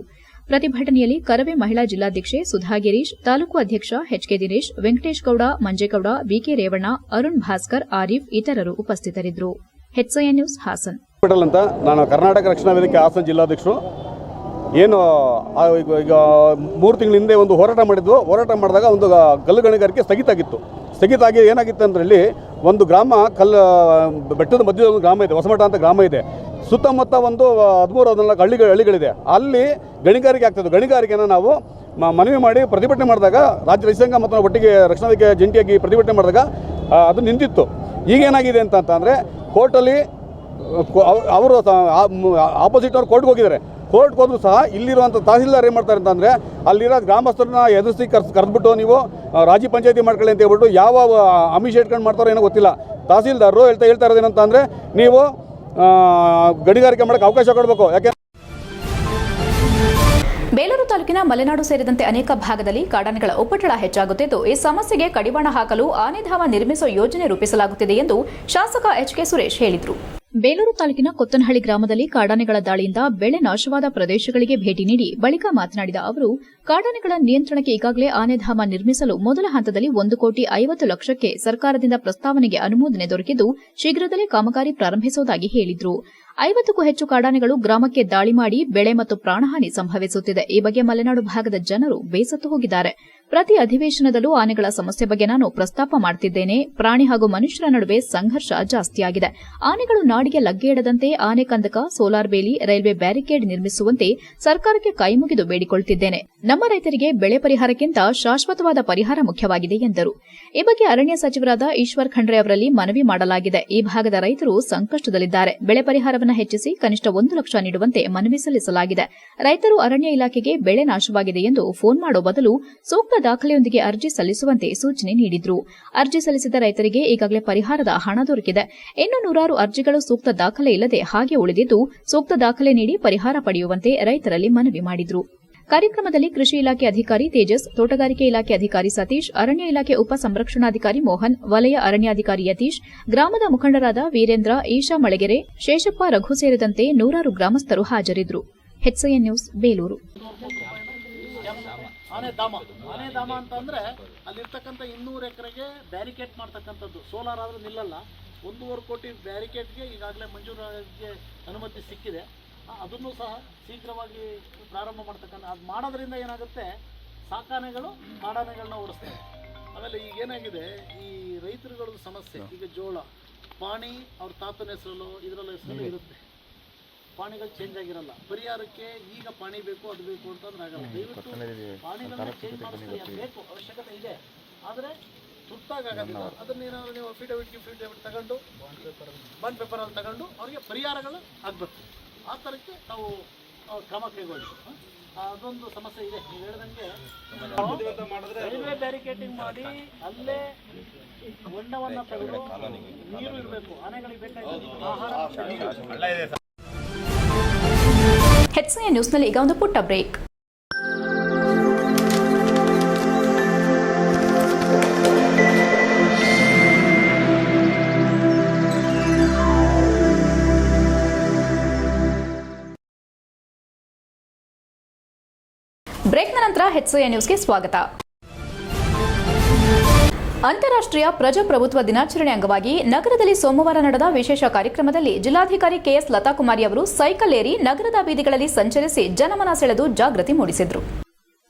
ಪ್ರತಿಭಟನೆಯಲ್ಲಿ ಕರವೇ ಮಹಿಳಾ ಜಿಲ್ಲಾಧ್ಯಕ್ಷೆ ಸುಧಾ ಗಿರೀಶ್ ತಾಲೂಕು ಅಧ್ಯಕ್ಷ H K Dinesh, Venkatesh Gowda, Manjegowda B K Revanna, Arun Bhaskar, Arif ಇತರರು ಉಪಸ್ಥಿತರಿದ್ದರು. ನ್ಯೂಸ್ ಹಾಸನ್. ಹಾಸ್ಪಿಟಲ್ ಅಂತ ನಾನು ಕರ್ನಾಟಕ ರಕ್ಷಣಾ ವೇದಿಕೆ ಹಾಸನ ಜಿಲ್ಲಾಧ್ಯಕ್ಷರು. ಏನು ಈಗ ಮೂರು ತಿಂಗಳ ಹಿಂದೆ ಒಂದು ಹೋರಾಟ ಮಾಡಿದ್ದು ಹೋರಾಟ ಮಾಡಿದಾಗ ಒಂದು ಕಲ್ಲು ಗಣಿಗಾರಿಕೆ ಸ್ಥಗಿತ ಆಗಿತ್ತು. ಸ್ಥಗಿತ ಆಗಿ ಏನಾಗಿತ್ತು ಒಂದು ಗ್ರಾಮ ಕಲ್ಲು, ಬೆಟ್ಟದ ಮಧ್ಯದ ಒಂದು ಗ್ರಾಮ ಇದೆ, ಹೊಸಮಠ ಅಂತ ಗ್ರಾಮ ಇದೆ. ಸುತ್ತಮುತ್ತ ಒಂದು ಹದಿಮೂರು, ಹದಿನಾಲ್ಕು ಹಳ್ಳಿಗಳು ಹಳ್ಳಿಗಳಿದೆ. ಅಲ್ಲಿ ಗಣಿಗಾರಿಕೆ ಆಗ್ತದೆ ಗಣಿಗಾರಿಕೆನ ನಾವು ಮನವಿ ಮಾಡಿ ಪ್ರತಿಭಟನೆ ಮಾಡಿದಾಗ, ರಾಜ್ಯ ರೈತಾಂಗ ಮತ್ತು ಒಟ್ಟಿಗೆ ರಕ್ಷಣಾ ಜಂಟಿಯಾಗಿ ಪ್ರತಿಭಟನೆ ಮಾಡಿದಾಗ ಅದು ನಿಂತಿತ್ತು. ಈಗೇನಾಗಿದೆ ಅಂತ ಅಂತಂದರೆ ಕೋರ್ಟಲ್ಲಿ ಅವರು ಆಪೋಸಿಟ್ ಅವ್ರು ಕೋರ್ಟ್ಗೆ ಹೋಗಿದ್ದಾರೆ. ಕೋರ್ಟ್ಗೆ ಹೋದ್ರು ಸಹ ಇಲ್ಲಿರುವಂಥ ತಹಸೀಲ್ದಾರ್ ಏನು ಮಾಡ್ತಾರೆ ಅಂತಂದರೆ ಅಲ್ಲಿರೋ ಗ್ರಾಮಸ್ಥರನ್ನ ಎದುರಿಸಿ ಕರ್ಸ್ ಕರೆದ್ಬಿಟ್ಟು ನೀವು ರಾಜಿ ಪಂಚಾಯತಿ ಮಾಡ್ಕೊಳ್ಳಿ ಅಂತ ಹೇಳ್ಬಿಟ್ಟು ಯಾವ ಅಮಿಷ ಇಟ್ಕೊಂಡು ಮಾಡ್ತಾರೋ ಏನೋ ಗೊತ್ತಿಲ್ಲ. ತಹಸೀಲ್ದಾರರು ಹೇಳ್ತಾ ಹೇಳ್ತಾ ಇರೋದು ಏನಂತ ಅಂದರೆ ನೀವು ಗಣಿಗಾರಿಕೆ ಮಾಡೋಕ್ಕೆ ಅವಕಾಶ ಕೊಡಬೇಕು. ಯಾಕೆ ಬೇಲೂರು ತಾಲೂಕಿನ ಮಲೆನಾಡು ಸೇರಿದಂತೆ ಅನೇಕ ಭಾಗದಲ್ಲಿ ಕಾಡಾನೆಗಳ ಉಪಟಳ ಹೆಚ್ಚಾಗುತ್ತಿದ್ದು, ಈ ಸಮಸ್ಯೆಗೆ ಕಡಿವಾಣ ಹಾಕಲು ಆನೆಧಾಮ ನಿರ್ಮಿಸುವ ಯೋಜನೆ ರೂಪಿಸಲಾಗುತ್ತಿದೆ ಎಂದು ಶಾಸಕ ಎಚ್ಕೆ ಸುರೇಶ್ ಹೇಳಿದರು. ಬೇಲೂರು ತಾಲೂಕಿನ ಕೊತ್ತನಹಳ್ಳಿ ಗ್ರಾಮದಲ್ಲಿ ಕಾಡಾನೆಗಳ ದಾಳಿಯಿಂದ ಬೆಳೆ ನಾಶವಾದ ಪ್ರದೇಶಗಳಿಗೆ ಭೇಟಿ ನೀಡಿ ಬಳಿಕ ಮಾತನಾಡಿದ ಅವರು, ಕಾಡಾನೆಗಳ ನಿಯಂತ್ರಣಕ್ಕೆ ಈಗಾಗಲೇ ಆನೆಧಾಮ ನಿರ್ಮಿಸಲು ಮೊದಲ ಹಂತದಲ್ಲಿ ಒಂದು ಕೋಟಿ ಐವತ್ತು ಲಕ್ಷಕ್ಕೆ ಸರ್ಕಾರದಿಂದ ಪ್ರಸ್ತಾವನೆಗೆ ಅನುಮೋದನೆ ದೊರಕಿದ್ದು, ಶೀಘ್ರದಲ್ಲೇ ಕಾಮಗಾರಿ ಪ್ರಾರಂಭಿಸುವುದಾಗಿ ಹೇಳಿದರು. ಐವತ್ತಕ್ಕೂ ಹೆಚ್ಚು ಕಾಡಾನೆಗಳು ಗ್ರಾಮಕ್ಕೆ ದಾಳಿ ಮಾಡಿ ಬೆಳೆ ಮತ್ತು ಪ್ರಾಣಹಾನಿ ಸಂಭವಿಸುತ್ತಿದೆ. ಈ ಬಗ್ಗೆ ಮಲೆನಾಡು ಭಾಗದ ಜನರು ಬೇಸತ್ತು ಹೋಗಿದ್ದಾರೆ. ಪ್ರತಿ ಅಧಿವೇಶನದಲ್ಲೂ ಆನೆಗಳ ಸಮಸ್ಯೆ ಬಗ್ಗೆ ನಾನು ಪ್ರಸ್ತಾಪ ಮಾಡುತ್ತಿದ್ದೇನೆ ಪ್ರಾಣಿ ಹಾಗೂ ಮನುಷ್ಯರ ನಡುವೆ ಸಂಘರ್ಷ ಜಾಸ್ತಿಯಾಗಿದೆ. ಆನೆಗಳು ನಾಡಿಗೆ ಲಗ್ಗೆ ಇಡದಂತೆ ಆನೆ ಕಂದಕ, ಸೋಲಾರ್ ಬೇಲಿ, ರೈಲ್ವೆ ಬ್ಯಾರಿಕೇಡ್ ನಿರ್ಮಿಸುವಂತೆ ಸರ್ಕಾರಕ್ಕೆ ಕೈಮುಗಿದು ಬೇಡಿಕೊಳ್ತಿದ್ದೇನೆ ನಮ್ಮ ರೈತರಿಗೆ ಬೆಳೆ ಪರಿಹಾರಕ್ಕಿಂತ ಶಾಶ್ವತವಾದ ಪರಿಹಾರ ಮುಖ್ಯವಾಗಿದೆ ಎಂದರು. ಈ ಬಗ್ಗೆ ಅರಣ್ಯ ಸಚಿವರಾದ ಈಶ್ವರ್ ಖಂಡ್ರೆ ಅವರಲ್ಲಿ ಮನವಿ ಮಾಡಲಾಗಿದೆ. ಈ ಭಾಗದ ರೈತರು ಸಂಕಷ್ಟದಲ್ಲಿದ್ದಾರೆ. ಬೆಳೆ ಪರಿಹಾರವನ್ನು ಹೆಚ್ಚಿಸಿ ಕನಿಷ್ಠ ಒಂದು ಲಕ್ಷ ನೀಡುವಂತೆ ಮನವಿ ಸಲ್ಲಿಸಲಾಗಿದೆ. ರೈತರು ಅರಣ್ಯ ಇಲಾಖೆಗೆ ಬೆಳೆ ನಾಶವಾಗಿದೆ ಎಂದು ಫೋನ್ ಮಾಡೋ ಬದಲು ಸೂಕ್ತ ದಾಖಲೆಯೊಂದಿಗೆ ಅರ್ಜಿ ಸಲ್ಲಿಸುವಂತೆ ಸೂಚನೆ ನೀಡಿದ್ರು. ಅರ್ಜಿ ಸಲ್ಲಿಸಿದ ರೈತರಿಗೆ ಈಗಾಗಲೇ ಪರಿಹಾರದ ಹಣ ದೊರಕಿದೆ. ಇನ್ನು ನೂರಾರು ಅರ್ಜಿಗಳು ಸೂಕ್ತ ದಾಖಲೆ ಇಲ್ಲದೆ ಹಾಗೆ ಉಳಿದಿದ್ದು, ಸೂಕ್ತ ದಾಖಲೆ ನೀಡಿ ಪರಿಹಾರ ಪಡೆಯುವಂತೆ ರೈತರಲ್ಲಿ ಮನವಿ ಮಾಡಿದ್ರು. ಕಾರ್ಯಕ್ರಮದಲ್ಲಿ ಕೃಷಿ ಇಲಾಖೆ ಅಧಿಕಾರಿ ತೇಜಸ್, ತೋಟಗಾರಿಕೆ ಇಲಾಖೆ ಅಧಿಕಾರಿ ಸತೀಶ್, ಅರಣ್ಯ ಇಲಾಖೆ ಉಪ ಸಂರಕ್ಷಣಾಧಿಕಾರಿ ಮೋಹನ್, ವಲಯ ಅರಣ್ಯಾಧಿಕಾರಿ ಯತೀಶ್, ಗ್ರಾಮದ ಮುಖಂಡರಾದ ವೀರೇಂದ್ರ, ಈಶಾ ಮಳಗೆರೆ, ಶೇಷಪ್ಪ ರಘು ಸೇರಿದಂತೆ ನೂರಾರು ಗ್ರಾಮಸ್ಥರು ಹಾಜರಿದ್ದರು ನ್ಯೂಸ್ ಬೇಲೂರು ಆನೆ ಧಾಮ. ಆನೆ ಧಾಮ ಅಂತಂದರೆ ಅಲ್ಲಿರ್ತಕ್ಕಂಥ ಇನ್ನೂರು ಎಕರೆಗೆ ಬ್ಯಾರಿಕೇಡ್ ಮಾಡ್ತಕ್ಕಂಥದ್ದು. ಸೋಲಾರ್ ಆದರೂ ನಿಲ್ಲಲ್ಲ. ಒಂದೂವರೆ ಕೋಟಿ ಬ್ಯಾರಿಕೇಡ್ಗೆ ಈಗಾಗಲೇ ಮಂಜೂರಾತಿಗೆ ಅನುಮತಿ ಸಿಕ್ಕಿದೆ. ಅದನ್ನು ಸಹ ಶೀಘ್ರವಾಗಿ ಪ್ರಾರಂಭ ಮಾಡ್ತಕ್ಕಂಥ ಅದು ಮಾಡೋದ್ರಿಂದ ಏನಾಗುತ್ತೆ? ಸಾಕಾನೆಗಳು ಕಾಡಾನೆಗಳನ್ನ ಓಡಿಸ್ತವೆ ಆಮೇಲೆ ಈಗ ಏನಾಗಿದೆ? ಈ ರೈತರುಗಳ ಸಮಸ್ಯೆ. ಈಗ ಜೋಳ ಪಾಣಿ ಅವ್ರ ತಾತನ ಹೆಸರಲ್ಲೋ ಇದರಲ್ಲೋ ಹೆಸರಲ್ಲೋ ಇರುತ್ತೆ. ಪಾಣಿಗಳು ಚೇಂಜ್ ಆಗಿರಲ್ಲ. ಪರಿಹಾರಕ್ಕೆ ಈಗ ಪಾಣಿ ಬೇಕು ಅದು ಬೇಕು ಅಂತಂದ್ರೆ ಆಗಲ್ಲ. ದಯವಿಟ್ಟು ಪಾಣಿಗಳನ್ನ ಚೇಂಜ್ ಮಾಡಿಸ್ಬೇಕು ಅವಶ್ಯಕತೆ ಇದೆ. ಆದರೆ ಅದನ್ನ ಅದನ್ನೇನಾದ್ರು ನೀವು ಅಫಿಡವಿಟ್ ಫಿಡವಿಟ್ ತಗೊಂಡು ಪೇಪರ್ ಪೇಪರಲ್ಲಿ ತಗೊಂಡು ಅವರಿಗೆ ಪರಿಹಾರಗಳು ಆಗಬೇಕು. ಆ ಥರಕ್ಕೆ ನಾವು ಕ್ರಮ ಕೈಗೊಳ್ಳಿ ಅದೊಂದು ಸಮಸ್ಯೆ ಇದೆ. ನೀವು ಹೇಳ್ದಂಗೆ ರೈಲ್ವೆ ಬ್ಯಾರಿಕೇಟಿಂಗ್ ಮಾಡಿ ಅಲ್ಲೇ ಹೊಂಡವನ್ನು ತೆಗೆದು ನೀರು ಇರಬೇಕು ಆನೆಗಳಿಗೆ ಬೇಕಾಗಿ ಆಹಾರ ಹೆಚ್ಸಿನ ನ್ಯೂಸ್ನಲ್ಲಿ ಈಗ ಒಂದು ಪುಟ್ಟ ಬ್ರೇಕ್. ಬ್ರೇಕ್ನ ನಂತರ ಹೆಚ್ಸಿಯ ನ್ಯೂಸ್ಗೆ ಸ್ವಾಗತ. ಅಂತಾರಾಷ್ಟ್ರೀಯ ಪ್ರಜಾಪ್ರಭುತ್ವ ದಿನಾಚರಣೆ ಅಂಗವಾಗಿ ನಗರದಲ್ಲಿ ಸೋಮವಾರ ನಡೆದ ವಿಶೇಷ ಕಾರ್ಯಕ್ರಮದಲ್ಲಿ ಜಿಲ್ಲಾಧಿಕಾರಿ ಕೆಎಸ್ ಲತಾಕುಮಾರಿ ಅವರು ಸೈಕಲ್ ಏರಿ ನಗರದ ಬೀದಿಗಳಲ್ಲಿ ಸಂಚರಿಸಿ ಜನಮನ ಸೆಳೆದು ಜಾಗೃತಿ ಮೂಡಿಸಿದರು.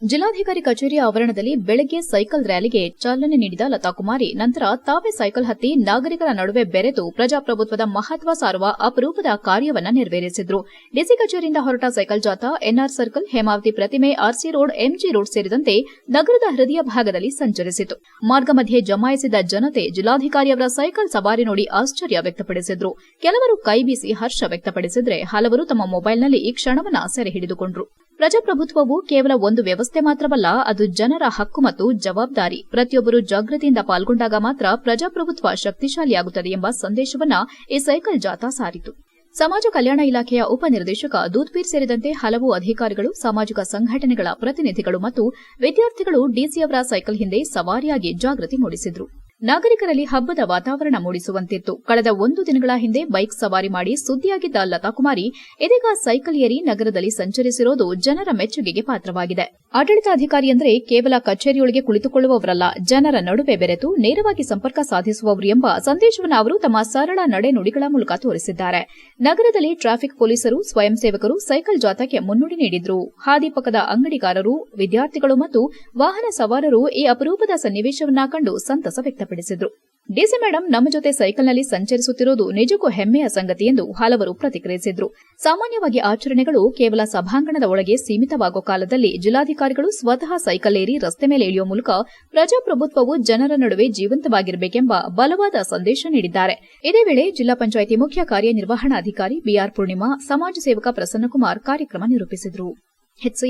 ಜಿಲ್ಲಾಧಿಕಾರಿ ಕಚೇರಿಯ ಆವರಣದಲ್ಲಿ ಬೆಳಗ್ಗೆ ಸೈಕಲ್ ರ್ಯಾಲಿಗೆ ಚಾಲನೆ ನೀಡಿದ ಲತಾಕುಮಾರಿ, ನಂತರ ತಾವೇ ಸೈಕಲ್ ಹತ್ತಿ ನಾಗರಿಕರ ನಡುವೆ ಬೆರೆತು ಪ್ರಜಾಪ್ರಭುತ್ವದ ಮಹತ್ವ ಸಾರುವ ಅಪರೂಪದ ಕಾರ್ಯವನ್ನು ನೆರವೇರಿಸಿದ್ರು. ಡಿಸಿ ಕಚೇರಿಯಿಂದ ಹೊರಟ ಸೈಕಲ್ ಜಾಥಾ, ಎನ್ಆರ್ ಸರ್ಕಲ್, ಹೇಮಾವತಿ ಪ್ರತಿಮೆ, ಆರ್ಸಿ ರೋಡ್, ಎಂಜಿ ರೋಡ್ ಸೇರಿದಂತೆ ನಗರದ ಹೃದಯ ಭಾಗದಲ್ಲಿ ಸಂಚರಿಸಿತು. ಮಾರ್ಗ ಮಧ್ಯೆ ಜಮಾಯಿಸಿದ ಜನತೆ ಜಿಲ್ಲಾಧಿಕಾರಿಯವರ ಸೈಕಲ್ ಸವಾರಿ ನೋಡಿ ಆಶ್ಚರ್ಯ ವ್ಯಕ್ತಪಡಿಸಿದ್ರು. ಕೆಲವರು ಕೈಬೀಸಿ ಹರ್ಷ ವ್ಯಕ್ತಪಡಿಸಿದರೆ ಹಲವರು ತಮ್ಮ ಮೊಬೈಲ್ನಲ್ಲಿ ಈ ಕ್ಷಣವನ್ನ ಸೆರೆ ಹಿಡಿದುಕೊಂಡ್ರು. ಪ್ರಜಾಪ್ರಭುತ್ವವು ಕೇವಲ ಒಂದು ವ್ಯವಸ್ಥೆ ಮಾತ್ರವಲ್ಲ, ಅದು ಜನರ ಹಕ್ಕು ಮತ್ತು ಜವಾಬ್ದಾರಿ. ಪ್ರತಿಯೊಬ್ಬರು ಜಾಗೃತಿಯಿಂದ ಪಾಲ್ಗೊಂಡಾಗ ಮಾತ್ರ ಪ್ರಜಾಪ್ರಭುತ್ವ ಶಕ್ತಿಶಾಲಿಯಾಗುತ್ತದೆ ಎಂಬ ಸಂದೇಶವನ್ನ ಈ ಸೈಕಲ್ ಜಾಥಾ ಸಾರಿತು. ಸಮಾಜ ಕಲ್ಯಾಣ ಇಲಾಖೆಯ ಉಪನಿರ್ದೇಶಕ ದೂತ್ಪೀರ್ ಸೇರಿದಂತೆ ಹಲವು ಅಧಿಕಾರಿಗಳು, ಸಾಮಾಜಿಕ ಸಂಘಟನೆಗಳ ಪ್ರತಿನಿಧಿಗಳು ಮತ್ತು ವಿದ್ಯಾರ್ಥಿಗಳು ಡಿಸಿಯವರ ಸೈಕಲ್ ಹಿಂದೆ ಸವಾರಿಯಾಗಿ ಜಾಗೃತಿ ಮೂಡಿಸಿದ್ರು. ನಾಗರಿಕರಲ್ಲಿ ಹಬ್ಬದ ವಾತಾವರಣ ಮೂಡಿಸುವಂತಿತ್ತು. ಕಳೆದ ಒಂದು ದಿನಗಳ ಹಿಂದೆ ಬೈಕ್ ಸವಾರಿ ಮಾಡಿ ಸುದ್ದಿಯಾಗಿದ್ದ ಲತಾಕುಮಾರಿ, ಇದೀಗ ಸೈಕಲ್ ಏರಿ ನಗರದಲ್ಲಿ ಸಂಚರಿಸಿರೋದು ಜನರ ಮೆಚ್ಚುಗೆಗೆ ಪಾತ್ರವಾಗಿದೆ. ಆಡಳಿತಾಧಿಕಾರಿ ಅಂದರೆ ಕೇವಲ ಕಚೇರಿಯೊಳಗೆ ಕುಳಿತುಕೊಳ್ಳುವವರಲ್ಲ, ಜನರ ನಡುವೆ ಬೆರೆತು ನೇರವಾಗಿ ಸಂಪರ್ಕ ಸಾಧಿಸುವವರು ಎಂಬ ಸಂದೇಶವನ್ನು ಅವರು ತಮ್ಮ ಸರಳ ನಡೆ ನುಡಿಗಳ ಮೂಲಕ ತೋರಿಸಿದ್ದಾರೆ. ನಗರದಲ್ಲಿ ಟ್ರಾಫಿಕ್ ಪೊಲೀಸರು, ಸ್ವಯಂ ಸೇವಕರು ಸೈಕಲ್ ಜಾಥಾಕ್ಕೆ ಮುನ್ನುಡಿ ನೀಡಿದ್ರು. ಹಾದಿ ಪಕ್ಕದ ಅಂಗಡಿಗಾರರು, ವಿದ್ಯಾರ್ಥಿಗಳು ಮತ್ತು ವಾಹನ ಸವಾರರು ಈ ಅಪರೂಪದ ಸನ್ನಿವೇಶವನ್ನ ಕಂಡು ಸಂತಸ ವ್ಯಕ್ತಪಡಿಸಿದ್ರು. ಡಿಸಿ ಮೇಡಂ ನಮ್ಮ ಜೊತೆ ಸೈಕಲ್ನಲ್ಲಿ ಸಂಚರಿಸುತ್ತಿರುವುದು ನಿಜಕ್ಕೂ ಹೆಮ್ಮೆಯ ಸಂಗತಿ ಎಂದು ಹಲವರು ಪ್ರತಿಕ್ರಿಯಿಸಿದ್ರು. ಸಾಮಾನ್ಯವಾಗಿ ಆಚರಣೆಗಳು ಕೇವಲ ಸಭಾಂಗಣದ ಒಳಗೆ ಸೀಮಿತವಾಗುವ ಕಾಲದಲ್ಲಿ ಜಿಲ್ಲಾಧಿಕಾರಿಗಳು ಸ್ವತಃ ಸೈಕಲ್ ಏರಿ ರಸ್ತೆ ಮೇಲೆ ಇಳಿಯುವ ಮೂಲಕ ಪ್ರಜಾಪ್ರಭುತ್ವವು ಜನರ ನಡುವೆ ಜೀವಂತವಾಗಿರಬೇಕೆಂಬ ಬಲವಾದ ಸಂದೇಶ ನೀಡಿದ್ದಾರೆ. ಇದೇ ವೇಳೆ ಜಿಲ್ಲಾ ಪಂಚಾಯಿತಿ ಮುಖ್ಯ ಕಾರ್ಯನಿರ್ವಹಣಾಧಿಕಾರಿ ಬಿಆರ್ ಪೂರ್ಣಿಮಾ, ಸಮಾಜ ಸೇವಕ ಪ್ರಸನ್ನಕುಮಾರ್ ಕಾರ್ಯಕ್ರಮ ನಿರೂಪಿಸಿದರು.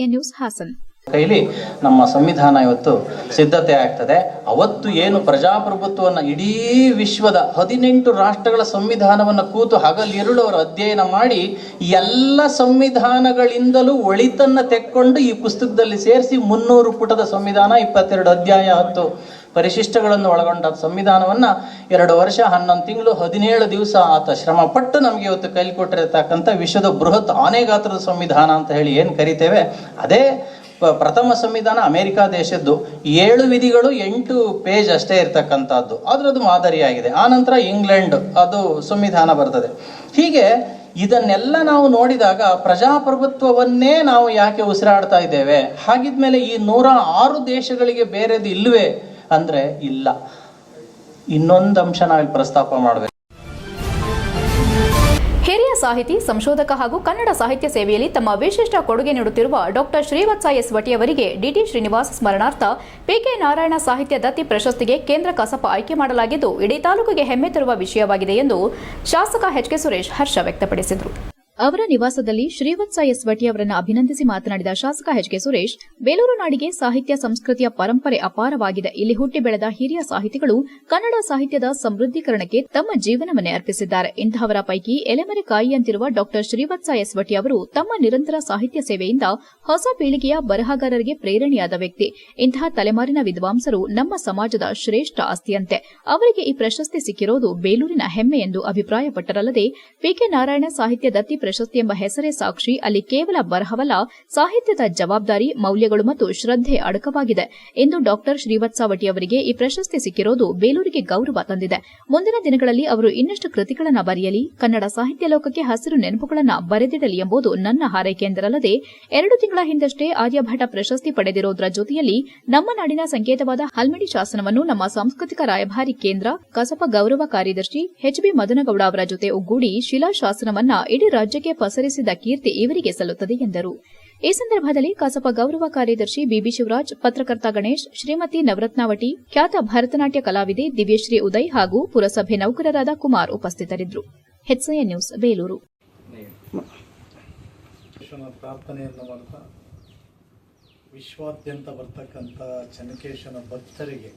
ನ್ಯೂಸ್ ಹಾಸನ್. ಕೈಲಿ ನಮ್ಮ ಸಂವಿಧಾನ ಇವತ್ತು ಸಿದ್ಧತೆ ಆಗ್ತದೆ. ಅವತ್ತು ಏನು ಪ್ರಜಾಪ್ರಭುತ್ವವನ್ನು ಇಡೀ ವಿಶ್ವದ ಹದಿನೆಂಟು ರಾಷ್ಟ್ರಗಳ ಸಂವಿಧಾನವನ್ನು ಕೂತು ಹಗಲಿರುಳು ಅವರು ಅಧ್ಯಯನ ಮಾಡಿ ಎಲ್ಲ ಸಂವಿಧಾನಗಳಿಂದಲೂ ಒಳಿತನ್ನು ತೆಕ್ಕೊಂಡು ಈ ಪುಸ್ತಕದಲ್ಲಿ ಸೇರಿಸಿ ಮುನ್ನೂರು ಪುಟದ ಸಂವಿಧಾನ, ಇಪ್ಪತ್ತೆರಡು ಅಧ್ಯಾಯ, ಹತ್ತು ಪರಿಶಿಷ್ಟಗಳನ್ನು ಒಳಗೊಂಡ ಸಂವಿಧಾನವನ್ನ ಎರಡು ವರ್ಷ, ಹನ್ನೊಂದು ತಿಂಗಳು, ಹದಿನೇಳು ದಿವಸ ಆತ ಶ್ರಮ ಪಟ್ಟು ನಮಗೆ ಇವತ್ತು ಕೈಲಿ ಕೊಟ್ಟಿರತಕ್ಕಂಥ ವಿಶ್ವದ ಬೃಹತ್ ಆನೆಗಾತ್ರದ ಸಂವಿಧಾನ ಅಂತ ಹೇಳಿ ಏನು ಕರಿತೇವೆ, ಅದೇ ಪ್ರಥಮ ಸಂವಿಧಾನ ಅಮೆರಿಕ ದೇಶದ್ದು ಏಳು ವಿಧಿಗಳು ಎಂಟು ಪೇಜ್ ಅಷ್ಟೇ ಇರತಕ್ಕಂಥದ್ದು. ಅದರದ್ದು ಅದು ಮಾದರಿಯಾಗಿದೆ. ಆನಂತರ ಇಂಗ್ಲೆಂಡ್ ಅದು ಸಂವಿಧಾನ ಬರ್ತದೆ. ಹೀಗೆ ಇದನ್ನೆಲ್ಲ ನಾವು ನೋಡಿದಾಗ ಪ್ರಜಾಪ್ರಭುತ್ವವನ್ನೇ ನಾವು ಯಾಕೆ ಉಸಿರಾಡ್ತಾ ಇದ್ದೇವೆ? ಹಾಗಿದ್ಮೇಲೆ ಈ ನೂರ ಆರು ದೇಶಗಳಿಗೆ ಬೇರೆದು ಇಲ್ವೇ? ಅಂದ್ರೆ ಇಲ್ಲ. ಇನ್ನೊಂದು ಅಂಶ ನಾವಿಲ್ಲಿ ಪ್ರಸ್ತಾಪ ಮಾಡಬೇಕು. ಹಿರಿಯ ಸಾಹಿತಿ, ಸಂಶೋಧಕ ಹಾಗೂ ಕನ್ನಡ ಸಾಹಿತ್ಯ ಸೇವೆಯಲ್ಲಿ ತಮ್ಮ ವಿಶಿಷ್ಟ ಕೊಡುಗೆ ನೀಡುತ್ತಿರುವ ಡಾಕ್ಟರ್ ಶ್ರೀವತ್ಸ ಎಸ್. ವಟಿ ಅವರಿಗೆ ಡಿಟಿ ಶ್ರೀನಿವಾಸ್ ಸ್ಮರಣಾರ್ಥ ಪಿಕೆ ನಾರಾಯಣ ಸಾಹಿತ್ಯ ದತ್ತಿ ಪ್ರಶಸ್ತಿಗೆ ಕೇಂದ್ರ ಕಸಪ ಆಯ್ಕೆ ಮಾಡಲಾಗಿದ್ದು, ಇಡೀ ತಾಲೂಕಿಗೆ ಹೆಮ್ಮೆ ತರುವ ವಿಷಯವಾಗಿದೆ ಎಂದು ಶಾಸಕ ಎಚ್ಕೆ ಸುರೇಶ್ ಹರ್ಷ ವ್ಯಕ್ತಪಡಿಸಿದರು. ಅವರ ನಿವಾಸದಲ್ಲಿ ಶ್ರೀವತ್ಸ ಎಸ್ ವಟಿ ಅವರನ್ನು ಅಭಿನಂದಿಸಿ ಮಾತನಾಡಿದ ಶಾಸಕ ಎಚ್ ಕೆ ಸುರೇಶ್, ಬೇಲೂರು ನಾಡಿಗೆ ಸಾಹಿತ್ಯ, ಸಂಸ್ಕೃತಿಯ ಪರಂಪರೆ ಅಪಾರವಾಗಿದೆ. ಇಲ್ಲಿ ಹುಟ್ಟಿ ಬೆಳೆದ ಹಿರಿಯ ಸಾಹಿತಿಗಳು ಕನ್ನಡ ಸಾಹಿತ್ಯದ ಸಮೃದ್ಧೀಕರಣಕ್ಕೆ ತಮ್ಮ ಜೀವನವನ್ನೇ ಅರ್ಪಿಸಿದ್ದಾರೆ. ಇಂತಹವರ ಪೈಕಿ ಎಲೆಮರೆ ಕಾಯಿಯಂತಿರುವ ಡಾಕ್ಟರ್ ಶ್ರೀವತ್ಸ ಎಸ್ ವಟಿ ಅವರು ತಮ್ಮ ನಿರಂತರ ಸಾಹಿತ್ಯ ಸೇವೆಯಿಂದ ಹೊಸ ಪೀಳಿಗೆಯ ಬರಹಗಾರರಿಗೆ ಪ್ರೇರಣೆಯಾದ ವ್ಯಕ್ತಿ. ಇಂತಹ ತಲೆಮಾರಿನ ವಿದ್ವಾಂಸರು ನಮ್ಮ ಸಮಾಜದ ಶ್ರೇಷ್ಠ ಆಸ್ತಿಯಂತೆ. ಅವರಿಗೆ ಈ ಪ್ರಶಸ್ತಿ ಸಿಕ್ಕಿರೋದು ಬೇಲೂರಿನ ಹೆಮ್ಮೆ ಎಂದು ಅಭಿಪ್ರಾಯಪಟ್ಟರಲ್ಲದೆ ಪಿಕೆ ನಾರಾಯಣ ಸಾಹಿತ್ಯ ದತ್ತಿ ಪ್ರಶಸ್ತಿ ಎಂಬ ಹೆಸರೇ ಸಾಕ್ಷಿ. ಅಲ್ಲಿ ಕೇವಲ ಬರಹವಲ್ಲ, ಸಾಹಿತ್ಯದ ಜವಾಬ್ದಾರಿ, ಮೌಲ್ಯಗಳು ಮತ್ತು ಶ್ರದ್ಧೆ ಅಡಕವಾಗಿದೆ. ಎಂದು ಡಾಕ್ಟರ್ ಶ್ರೀವತ್ಸಾವಟಿ ಅವರಿಗೆ ಈ ಪ್ರಶಸ್ತಿ ಸಿಕ್ಕಿರೋದು ಬೇಲೂರಿಗೆ ಗೌರವ ತಂದಿದೆ. ಮುಂದಿನ ದಿನಗಳಲ್ಲಿ ಅವರು ಇನ್ನಷ್ಟು ಕೃತಿಗಳನ್ನು ಬರೆಯಲಿ, ಕನ್ನಡ ಸಾಹಿತ್ಯ ಲೋಕಕ್ಕೆ ಹಸಿರು ನೆನಪುಗಳನ್ನು ಬರೆದಿಡಲಿ ಎಂಬುದು ನನ್ನ ಹಾರೈಕೆ ಎಂದರಲ್ಲದೆ, ಎರಡು ತಿಂಗಳ ಹಿಂದಷ್ಟೇ ಆರ್ಯಭಟ ಪ್ರಶಸ್ತಿ ಪಡೆದಿರೋದರ ಜೊತೆಯಲ್ಲಿ ನಮ್ಮ ನಾಡಿನ ಸಂಕೇತವಾದ ಹಲ್ಮಿಡಿ ಶಾಸನವನ್ನು ನಮ್ಮ ಸಾಂಸ್ಕೃತಿಕ ರಾಯಭಾರಿ ಕೇಂದ್ರ, ಕಸಪ ಗೌರವ ಕಾರ್ಯದರ್ಶಿ ಎಚ್ಬಿ ಮದನಗೌಡ ಅವರ ಜೊತೆ ಒಗ್ಗೂಡಿ ಶಿಲಾಶಾಸನವನ್ನ ಇಡೀ ರಾಜ್ಯಕ್ಕೆ ಪಸರಿಸಿದ ಕೀರ್ತಿ ಇವರಿಗೆ ಸಲ್ಲುತ್ತದೆ ಎಂದರು. ಈ ಸಂದರ್ಭದಲ್ಲಿ ಕಸಪ ಗೌರವ ಕಾರ್ಯದರ್ಶಿ ಬಿಬಿ ಶಿವರಾಜ್, ಪತ್ರಕರ್ತ ಗಣೇಶ್, ಶ್ರೀಮತಿ ನವರತ್ನಾವಟಿ, ಖ್ಯಾತ ಭರತನಾಟ್ಯ ಕಲಾವಿದೆ ದಿವ್ಯಶ್ರೀ ಉದಯ್ ಹಾಗೂ ಪುರಸಭೆ ನೌಕರರಾದ ಕುಮಾರ್ ಉಪಸ್ಥಿತರಿದ್ದರು. ನ್ಯೂಸ್, ಬೇಲೂರು. ವಿಶ್ವಾದ್ಯಂತ ಬರ್ತಕ್ಕಂಥ ಚನ್ನಕೇಶನ ಭಕ್ತರಿಗೆ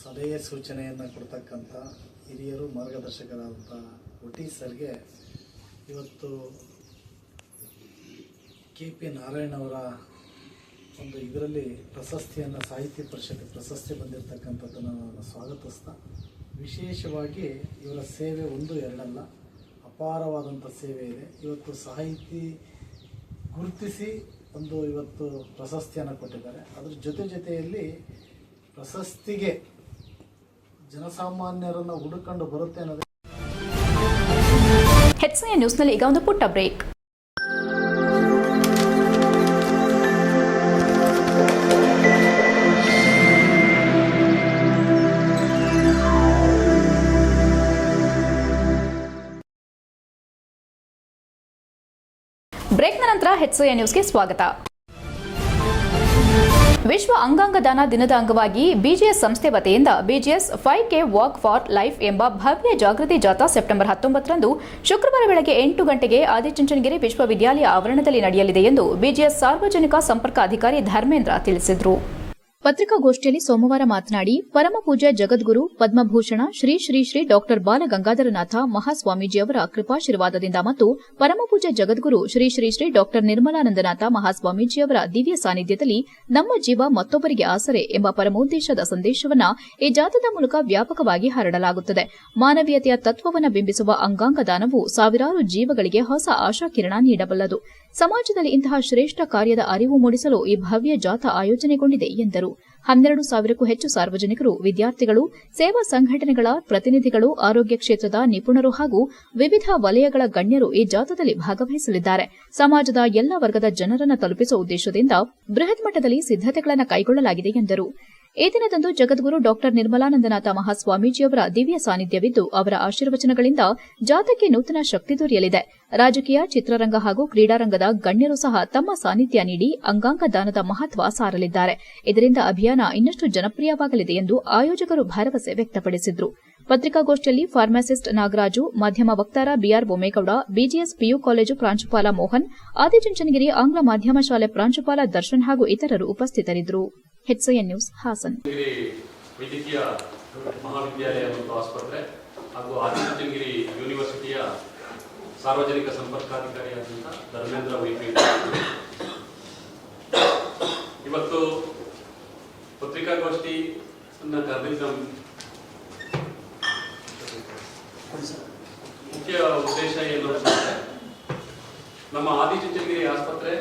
ಸಲಹೆ ಸೂಚನೆಯನ್ನು ಕೊಡ್ತಕ್ಕಂಥ ಹಿರಿಯರು ಮಾರ್ಗದರ್ಶಕರಾದಂಥ ಒಟಿ ಸರ್ಗೆ ಇವತ್ತು ಕೆ ಪಿ ನಾರಾಯಣವರ ಒಂದು ಇದರಲ್ಲಿ ಪ್ರಶಸ್ತಿಯನ್ನು ಸಾಹಿತ್ಯ ಪರಿಷತ್ ಪ್ರಶಸ್ತಿ ಬಂದಿರತಕ್ಕಂಥದ್ದನ್ನು ನಾನು ಸ್ವಾಗತಿಸ್ತಾ, ವಿಶೇಷವಾಗಿ ಇವರ ಸೇವೆ ಒಂದು ಎರಡಲ್ಲ, ಅಪಾರವಾದಂಥ ಸೇವೆ ಇದೆ. ಇವತ್ತು ಸಾಹಿತಿ ಗುರುತಿಸಿ ಒಂದು ಇವತ್ತು ಪ್ರಶಸ್ತಿಯನ್ನು ಕೊಟ್ಟಿದ್ದಾರೆ. ಅದ್ರ ಜೊತೆ ಜೊತೆಯಲ್ಲಿ ಪ್ರಶಸ್ತಿಗೆ ಜನಸಾಮಾನ್ಯರನ್ನು ಹುಡುಕೊಂಡು ಬರುತ್ತೆ ಅನ್ನೋದು ಹೆಚ್ಸಿಯ ನ್ಯೂಸ್ನಲ್ಲಿ ಈಗ ಒಂದು ಪುಟ್ಟ ಬ್ರೇಕ್. ಬ್ರೇಕ್ನ ನಂತರ ಹೆಚ್ಸಿಯ ನ್ಯೂಸ್ಗೆ ಸ್ವಾಗತ. ವಿಶ್ವ ಅಂಗಾಂಗ ದಾನ ದಿನದ ಅಂಗವಾಗಿ ಬಿಜಿಎಸ್ ಸಂಸ್ಥೆ ವತಿಯಿಂದ BGS five K walk for life ಎಂಬ ಭವ್ಯ ಜಾಗೃತಿ ಜಾಥಾ ಸೆಪ್ಟೆಂಬರ್ ಹತ್ತೊಂಬತ್ತರಂದು ಶುಕ್ರವಾರ ಬೆಳಗ್ಗೆ ಎಂಟು ಗಂಟೆಗೆ ಆದಿಚುಂಚನಗಿರಿ ವಿಶ್ವವಿದ್ಯಾಲಯ ಆವರಣದಲ್ಲಿ ನಡೆಯಲಿದೆ ಎಂದು ಬಿಜಿಎಸ್ ಸಾರ್ವಜನಿಕ ಸಂಪರ್ಕ ಅಧಿಕಾರಿ ಧರ್ಮೇಂದ್ರ ತಿಳಿಸಿದರು. ಪತ್ರಿಕಾಗೋಷ್ಠಿಯಲ್ಲಿ ಸೋಮವಾರ ಮಾತನಾಡಿ ಪರಮಪೂಜ್ಯ ಜಗದ್ಗುರು ಪದ್ಮಭೂಷಣ, ಶ್ರೀ ಶ್ರೀ ಶ್ರೀ ಡಾಕ್ಟರ್ ಬಾಲಗಂಗಾಧರನಾಥ ಮಹಾಸ್ವಾಮೀಜಿಯವರ ಕೃಪಾಶೀರ್ವಾದದಿಂದ ಮತ್ತು ಪರಮಪೂಜ್ಯ ಜಗದ್ಗುರು ಶ್ರೀ ಶ್ರೀ ಶ್ರೀ ಡಾಕ್ಟರ್ ನಿರ್ಮಲಾನಂದನಾಥ ಮಹಾಸ್ವಾಮೀಜಿಯವರ ದಿವ್ಯ ಸಾನ್ನಿಧ್ಯದಲ್ಲಿ ನಮ್ಮ ಜೀವ ಮತ್ತೊಬ್ಬರಿಗೆ ಆಸರೆ ಎಂಬ ಪರಮೋದ್ದೇಶದ ಸಂದೇಶವನ್ನು ಈ ಜಾಥದ ಮೂಲಕ ವ್ಯಾಪಕವಾಗಿ ಹರಡಲಾಗುತ್ತದೆ. ಮಾನವೀಯತೆಯ ತತ್ವವನ್ನು ಬಿಂಬಿಸುವ ಅಂಗಾಂಗ ದಾನವು ಸಾವಿರಾರು ಜೀವಗಳಿಗೆ ಹೊಸ ಆಶಾಕಿರಣ ನೀಡಬಲ್ಲದು. ಸಮಾಜದಲ್ಲಿ ಇಂತಹ ಶ್ರೇಷ್ಠ ಕಾರ್ಯದ ಅರಿವು ಮೂಡಿಸಲು ಈ ಭವ್ಯ ಜಾಥಾ ಆಯೋಜನೆಗೊಂಡಿದೆ ಎಂದರು. ಹನ್ನೆರಡು ಸಾವಿರಕ್ಕೂ ಹೆಚ್ಚು ಸಾರ್ವಜನಿಕರು, ವಿದ್ಯಾರ್ಥಿಗಳು, ಸೇವಾ ಸಂಘಟನೆಗಳ ಪ್ರತಿನಿಧಿಗಳು, ಆರೋಗ್ಯ ಕ್ಷೇತ್ರದ ನಿಪುಣರು ಹಾಗೂ ವಿವಿಧ ವಲಯಗಳ ಗಣ್ಯರು ಈ ಜಾಥಾದಲ್ಲಿ ಭಾಗವಹಿಸಲಿದ್ದಾರೆ. ಸಮಾಜದ ಎಲ್ಲ ವರ್ಗದ ಜನರನ್ನು ತಲುಪಿಸುವ ಉದ್ದೇಶದಿಂದ ಬೃಹತ್ ಮಟ್ಟದಲ್ಲಿ ಸಿದ್ದತೆಗಳನ್ನು ಕೈಗೊಳ್ಳಲಾಗಿದೆ ಎಂದರು. ಈ ದಿನದಂದು ಜಗದ್ಗುರು ಡಾಕ್ಟರ್ ನಿರ್ಮಲಾನಂದನಾಥ ಮಹಾಸ್ವಾಮೀಜಿಯವರ ದಿವ್ಯ ಸಾನ್ನಿಧ್ಯವಿದ್ದು, ಅವರ ಆಶೀರ್ವಚನಗಳಿಂದ ಜಾತಕ್ಕೆ ನೂತನ ಶಕ್ತಿ ದೊರೆಯಲಿದೆ. ರಾಜಕೀಯ, ಚಿತ್ರರಂಗ ಹಾಗೂ ಕ್ರೀಡಾರಂಗದ ಗಣ್ಯರು ಸಹ ತಮ್ಮ ಸಾನ್ನಿಧ್ಯ ನೀಡಿ ಅಂಗಾಂಗ ದಾನದ ಮಹತ್ವ ಸಾರಲಿದ್ದಾರೆ. ಇದರಿಂದ ಅಭಿಯಾನ ಇನ್ನಷ್ಟು ಜನಪ್ರಿಯವಾಗಲಿದೆ ಎಂದು ಆಯೋಜಕರು ಭರವಸೆ ವ್ಯಕ್ತಪಡಿಸಿದರು. ಪತ್ರಿಕಾಗೋಷ್ಠಿಯಲ್ಲಿ ಫಾರ್ಮಾಸಿಸ್ಟ್ ನಾಗರಾಜು, ಮಾಧ್ಯಮ ವಕ್ತಾರ B R Bommegowda, BGS PU college ಪ್ರಾಂಶುಪಾಲ ಮೋಹನ್, ಆದಿಚುಂಚನಗಿರಿ ಆಂಗ್ಲ ಮಾಧ್ಯಮ ಶಾಲೆ ಪ್ರಾಂಶುಪಾಲ ದರ್ಶನ್ ಹಾಗೂ ಇತರರು ಉಪಸ್ಥಿತರಿದ್ದರು. H N news Hassan. ವೈದ್ಯಕೀಯ ಮಹಾವಿದ್ಯಾಲಯ ಮತ್ತು ಆಸ್ಪತ್ರೆ ಹಾಗೂ ಆದಿಚುಂಚನಗಿರಿ ಯೂನಿವರ್ಸಿಟಿಯ ಸಾರ್ವಜನಿಕ ಸಂಪರ್ಕಾಧಿಕಾರಿಯಾದಂಥ ಧರ್ಮೇಂದ್ರ ವೈಪಿ ಇವತ್ತು ಪತ್ರಿಕಾಗೋಷ್ಠಿ ಕರೆದಿದ್ದ ಮುಖ್ಯ ಉದ್ದೇಶ ಏನು ಅಂತಂದರೆ, ನಮ್ಮ ಆದಿಚುಂಚನಗಿರಿ ಆಸ್ಪತ್ರೆ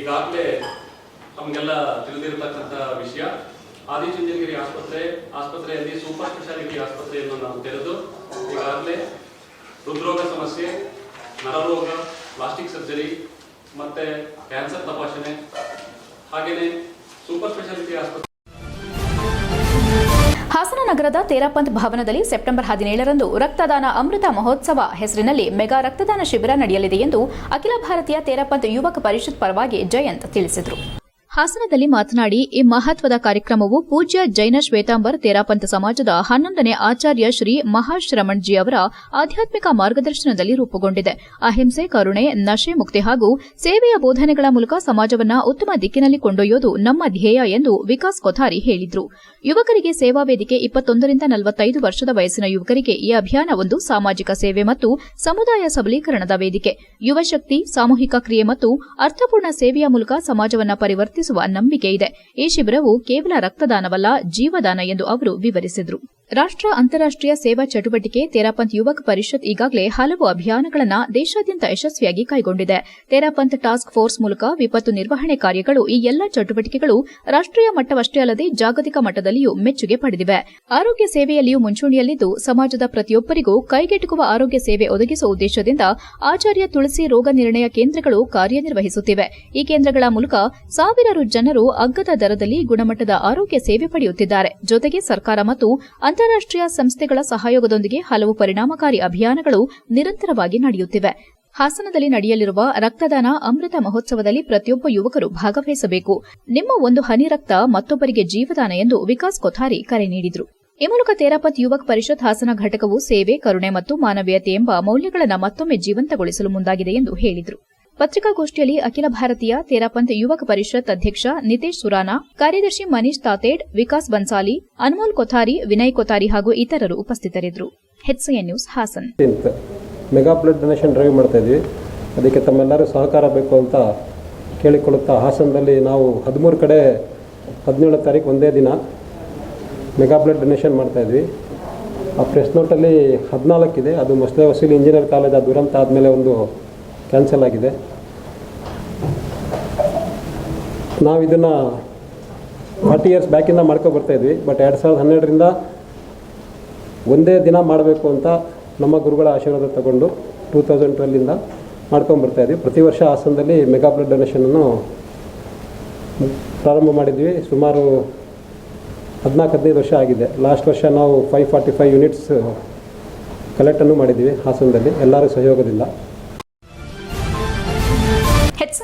ಈಗಾಗಲೇ ನಮಗೆಲ್ಲ ತಿಳಿದಿರತಕ್ಕಂಥ ವಿಷಯ. ಆದಿಚುಂಚನಗಿರಿ ಆಸ್ಪತ್ರೆ, ಆಸ್ಪತ್ರೆಯಲ್ಲಿ ಸೂಪರ್ ಸ್ಪೆಷಾಲಿಟಿ ಆಸ್ಪತ್ರೆಯನ್ನು ನಾವು ತೆರೆದು ಈಗಾಗಲೇ ಹೃದ್ರೋಗ ಸಮಸ್ಯೆ, ನರರೋಗ, ಪ್ಲಾಸ್ಟಿಕ್ ಸರ್ಜರಿ ಮತ್ತೆ ಕ್ಯಾನ್ಸರ್ ತಪಾಸಣೆ ಹಾಗೆಯೇ ಸೂಪರ್ ಸ್ಪೆಷಾಲಿಟಿ ಆಸ್ಪತ್ರೆ ಹಾಸನ ನಗರದ ತೇರಾಪಂತ್ ಭವನದಲ್ಲಿ ಸೆಪ್ಟೆಂಬರ್ ಹದಿನೇಳರಂದು ರಕ್ತದಾನ ಅಮೃತ ಮಹೋತ್ಸವ ಹೆಸರಿನಲ್ಲಿ ಮೆಗಾ ರಕ್ತದಾನ ಶಿಬಿರ ನಡೆಯಲಿದೆ ಎಂದು ಅಖಿಲ ಭಾರತೀಯ ತೇರಾಪಂತ್ ಯುವಕ ಪರಿಷತ್ ಪರವಾಗಿ ಜಯಂತ್ ತಿಳಿಸಿದರು. ಹಾಸನದಲ್ಲಿ ಮಾತನಾಡಿ, ಈ ಮಹತ್ವದ ಕಾರ್ಯಕ್ರಮವು ಪೂಜ್ಯ ಜೈನ ಶ್ವೇತಾಂಬರ್ ತೇರಾಪಂಥ ಸಮಾಜದ ಹನ್ನೊಂದನೇ ಆಚಾರ್ಯ ಶ್ರೀ ಮಹಾಶ್ರಮಣ್ಜಿ ಅವರ ಆಧ್ಯಾತ್ಮಿಕ ಮಾರ್ಗದರ್ಶನದಲ್ಲಿ ರೂಪುಗೊಂಡಿದೆ. ಅಹಿಂಸೆ, ಕರುಣೆ, ನಶೆ, ಮುಕ್ತಿ ಹಾಗೂ ಸೇವೆಯ ಬೋಧನೆಗಳ ಮೂಲಕ ಸಮಾಜವನ್ನ ಉತ್ತಮ ದಿಕ್ಕಿನಲ್ಲಿ ಕೊಂಡೊಯ್ಯೋದು ನಮ್ಮ ಧ್ಯೇಯ ಎಂದು ವಿಕಾಸ್ ಕೊಥಾರಿ ಹೇಳಿದರು. ಯುವಕರಿಗೆ ಸೇವಾ ವೇದಿಕೆ ಇಪ್ಪತ್ತೊಂದರಿಂದ ನಲವತ್ತೈದು ವರ್ಷದ ವಯಸ್ಸಿನ ಯುವಕರಿಗೆ ಈ ಅಭಿಯಾನ ಒಂದು ಸಾಮಾಜಿಕ ಸೇವೆ ಮತ್ತು ಸಮುದಾಯ ಸಬಲೀಕರಣದ ವೇದಿಕೆ. ಯುವಶಕ್ತಿ, ಸಾಮೂಹಿಕ ಕ್ರಿಯೆ ಮತ್ತು ಅರ್ಥಪೂರ್ಣ ಸೇವೆಯ ಮೂಲಕ ಸಮಾಜವನ್ನು ಸಮಾಜವನ್ನ ಪರಿವರ್ತಿಸುವ ನಂಬಿಕೆ ಇದೆ. ಈ ಶಿಬಿರವು ಕೇವಲ ರಕ್ತದಾನವಲ್ಲ ಜೀವದಾನ ಎಂದು ಅವರು ವಿವರಿಸಿದರು. ರಾಷ್ಟ್ರ ಅಂತಾರಾಷ್ಟೀಯ ಸೇವಾ ಚಟುವಟಿಕೆ ತೇರಾಪಂಥ್ ಯುವಕ ಪರಿಷತ್ ಈಗಾಗಲೇ ಹಲವು ಅಭಿಯಾನಗಳನ್ನು ದೇಶಾದ್ಯಂತ ಯಶಸ್ವಿಯಾಗಿ ಕೈಗೊಂಡಿದೆ. ತೇರಾಪಂಥ್ ಟಾಸ್ಕ್ ಫೋರ್ಸ್ ಮೂಲಕ ವಿಪತ್ತು ನಿರ್ವಹಣೆ ಕಾರ್ಯಗಳು ಈ ಎಲ್ಲಾ ಚಟುವಟಿಕೆಗಳು ರಾಷ್ಟ್ರೀಯ ಮಟ್ಟವಷ್ಟೇ ಅಲ್ಲದೆ ಜಾಗತಿಕ ಮಟ್ಟದಲ್ಲಿಯೂ ಮೆಚ್ಚುಗೆ ಪಡೆದಿವೆ. ಆರೋಗ್ಯ ಸೇವೆಯಲ್ಲಿಯೂ ಮುಂಚೂಣಿಯಲ್ಲಿದ್ದು ಸಮಾಜದ ಪ್ರತಿಯೊಬ್ಬರಿಗೂ ಕೈಗೆಟುಕುವ ಆರೋಗ್ಯ ಸೇವೆ ಒದಗಿಸುವ ಉದ್ದೇಶದಿಂದ ಆಚಾರ್ಯ ತುಳಸಿ ರೋಗ ನಿರ್ಣಯ ಕೇಂದ್ರಗಳು ಕಾರ್ಯನಿರ್ವಹಿಸುತ್ತಿವೆ. ಈ ಕೇಂದ್ರಗಳ ಮೂಲಕ ಸಾವಿರಾರು ಜನರು ಅಗ್ಗದ ದರದಲ್ಲಿ ಗುಣಮಟ್ಟದ ಆರೋಗ್ಯ ಸೇವೆ ಪಡೆಯುತ್ತಿದ್ದಾರೆ. ಜೊತೆಗೆ ಸರ್ಕಾರ ಮತ್ತು ಅಂತಾರಾಷ್ಟೀಯ ಸಂಸ್ಥೆಗಳ ಸಹಯೋಗದೊಂದಿಗೆ ಹಲವು ಪರಿಣಾಮಕಾರಿ ಅಭಿಯಾನಗಳು ನಿರಂತರವಾಗಿ ನಡೆಯುತ್ತಿವೆ. ಹಾಸನದಲ್ಲಿ ನಡೆಯಲಿರುವ ರಕ್ತದಾನ ಅಮೃತ ಮಹೋತ್ಸವದಲ್ಲಿ ಪ್ರತಿಯೊಬ್ಬ ಯುವಕರು ಭಾಗವಹಿಸಬೇಕು. ನಿಮ್ಮ ಒಂದು ಹನಿ ರಕ್ತ ಮತ್ತೊಬ್ಬರಿಗೆ ಜೀವದಾನ ಎಂದು ವಿಕಾಸ್ ಕೊಥಾರಿ ಕರೆ ನೀಡಿದರು. ಈ ಮೂಲಕ ತೇರಾಪತ್ ಯುವಕ್ ಪರಿಷತ್ ಹಾಸನ ಘಟಕವು ಸೇವೆ, ಕರುಣೆ ಮತ್ತು ಮಾನವೀಯತೆ ಎಂಬ ಮೌಲ್ಯಗಳನ್ನು ಮತ್ತೊಮ್ಮೆ ಜೀವಂತಗೊಳಿಸಲು ಮುಂದಾಗಿದೆ ಎಂದು ಹೇಳಿದರು. ಪತ್ರಿಕಾಗೋಷ್ಠಿಯಲ್ಲಿ ಅಖಿಲ ಭಾರತೀಯ ತೇರಾಪಂಥ ಯುವಕ ಪರಿಷತ್ ಅಧ್ಯಕ್ಷ ನಿತೇಶ್ ಸುರಾನಾ, ಕಾರ್ಯದರ್ಶಿ ಮನೀಶ್ ತಾತೇಡ್, ವಿಕಾಸ್ ಬನ್ಸಾಲಿ, ಅನ್ಮೋಲ್ ಕೊಥಾರಿ, ವಿನಯ್ ಕೊಥಾರಿ ಹಾಗೂ ಇತರರು ಉಪಸ್ಥಿತರಿದ್ದರು. H C N news Hassan. Mega blood donation drive ಮಾಡ್ತಾ ಇದ್ವಿ. ಅದಕ್ಕೆ ತಮ್ಮೆಲ್ಲರೂ ಸಹಕಾರ ಬೇಕು ಅಂತ ಕೇಳಿಕೊಳ್ಳುತ್ತಾ ಹಾಸನದಲ್ಲಿ ನಾವು ಹದಿಮೂರು ಕಡೆ ಹದಿನೇಳು ತಾರೀಕು ಒಂದೇ ದಿನ ಮೆಗಾ ಬ್ಲಡ್ ಡೊನೇಷನ್ ಮಾಡ್ತಾ ಇದ್ವಿ. ಆ ಪ್ರೆಸ್ ನೋಟಲ್ಲಿ ಹದಿನಾಲ್ಕಿದೆ ಅದು ಮೊಸಳೆ ವಸೂಲಿ ಇಂಜಿನಿಯರ್ ಕಾಲೇಜ್ ಆ ದುರಂತ ಆದಮೇಲೆ ಒಂದು ಕ್ಯಾನ್ಸಲ್ ಆಗಿದೆ. ನಾವು ಇದನ್ನು ಫಾರ್ಟಿ ಇಯರ್ಸ್ ಬ್ಯಾಕಿಂದ ಮಾಡ್ಕೊಂಡು ಬರ್ತಾಯಿದ್ವಿ ಬಟ್ ಎರಡು ಸಾವಿರದ ಹನ್ನೆರಡರಿಂದ ಒಂದೇ ದಿನ ಮಾಡಬೇಕು ಅಂತ ನಮ್ಮ ಗುರುಗಳ ಆಶೀರ್ವಾದ ತಗೊಂಡು ಟೂ ತೌಸಂಡ್ ಟ್ವೆಲ್ಲಿಂದ ಮಾಡ್ಕೊಂಬರ್ತಾಯಿದ್ವಿ ಪ್ರತಿ ವರ್ಷ ಹಾಸನದಲ್ಲಿ ಮೆಗಾ ಬ್ಲಡ್ ಡೊನೇಷನನ್ನು ಪ್ರಾರಂಭ ಮಾಡಿದ್ವಿ. ಸುಮಾರು ಹದಿನಾಲ್ಕು, ಹದಿನೈದು ವರ್ಷ ಆಗಿದೆ. ಲಾಸ್ಟ್ ವರ್ಷ ನಾವು ಫೈವ್ ಫಾರ್ಟಿ ಫೈವ್ ಯೂನಿಟ್ಸ್ ಕಲೆಕ್ಟನ್ನು ಮಾಡಿದ್ವಿ ಹಾಸನದಲ್ಲಿ. ಎಲ್ಲರ ಸಹಯೋಗದಿಂದ.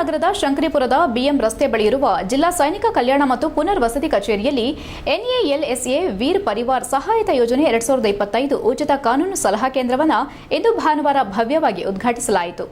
ನಗರದ ಶಂಕರಿಪುರದ ಬಿಎಂ ರಸ್ತೆ ಬಳಿ ಇರುವ ಜಿಲ್ಲಾ ಸೈನಿಕ ಕಲ್ಯಾಣ ಮತ್ತು ಪುನರ್ವಸತಿ ಕಚೇರಿಯಲ್ಲಿ ಎನ್ಎಎಲ್ಎಸ್ಎ ವೀರ್ ಪರಿವಾರ್ ಸಹಾಯತ ಯೋಜನೆ ಎರಡ್ ಸಾವಿರದ ಇಪ್ಪತ್ತೈದು ಉಚಿತ ಕಾನೂನು ಸಲಹಾ ಕೇಂದ್ರವನ್ನು ಇಂದು ಭಾನುವಾರ ಭವ್ಯವಾಗಿ ಉದ್ಘಾಟಿಸಲಾಯಿತು.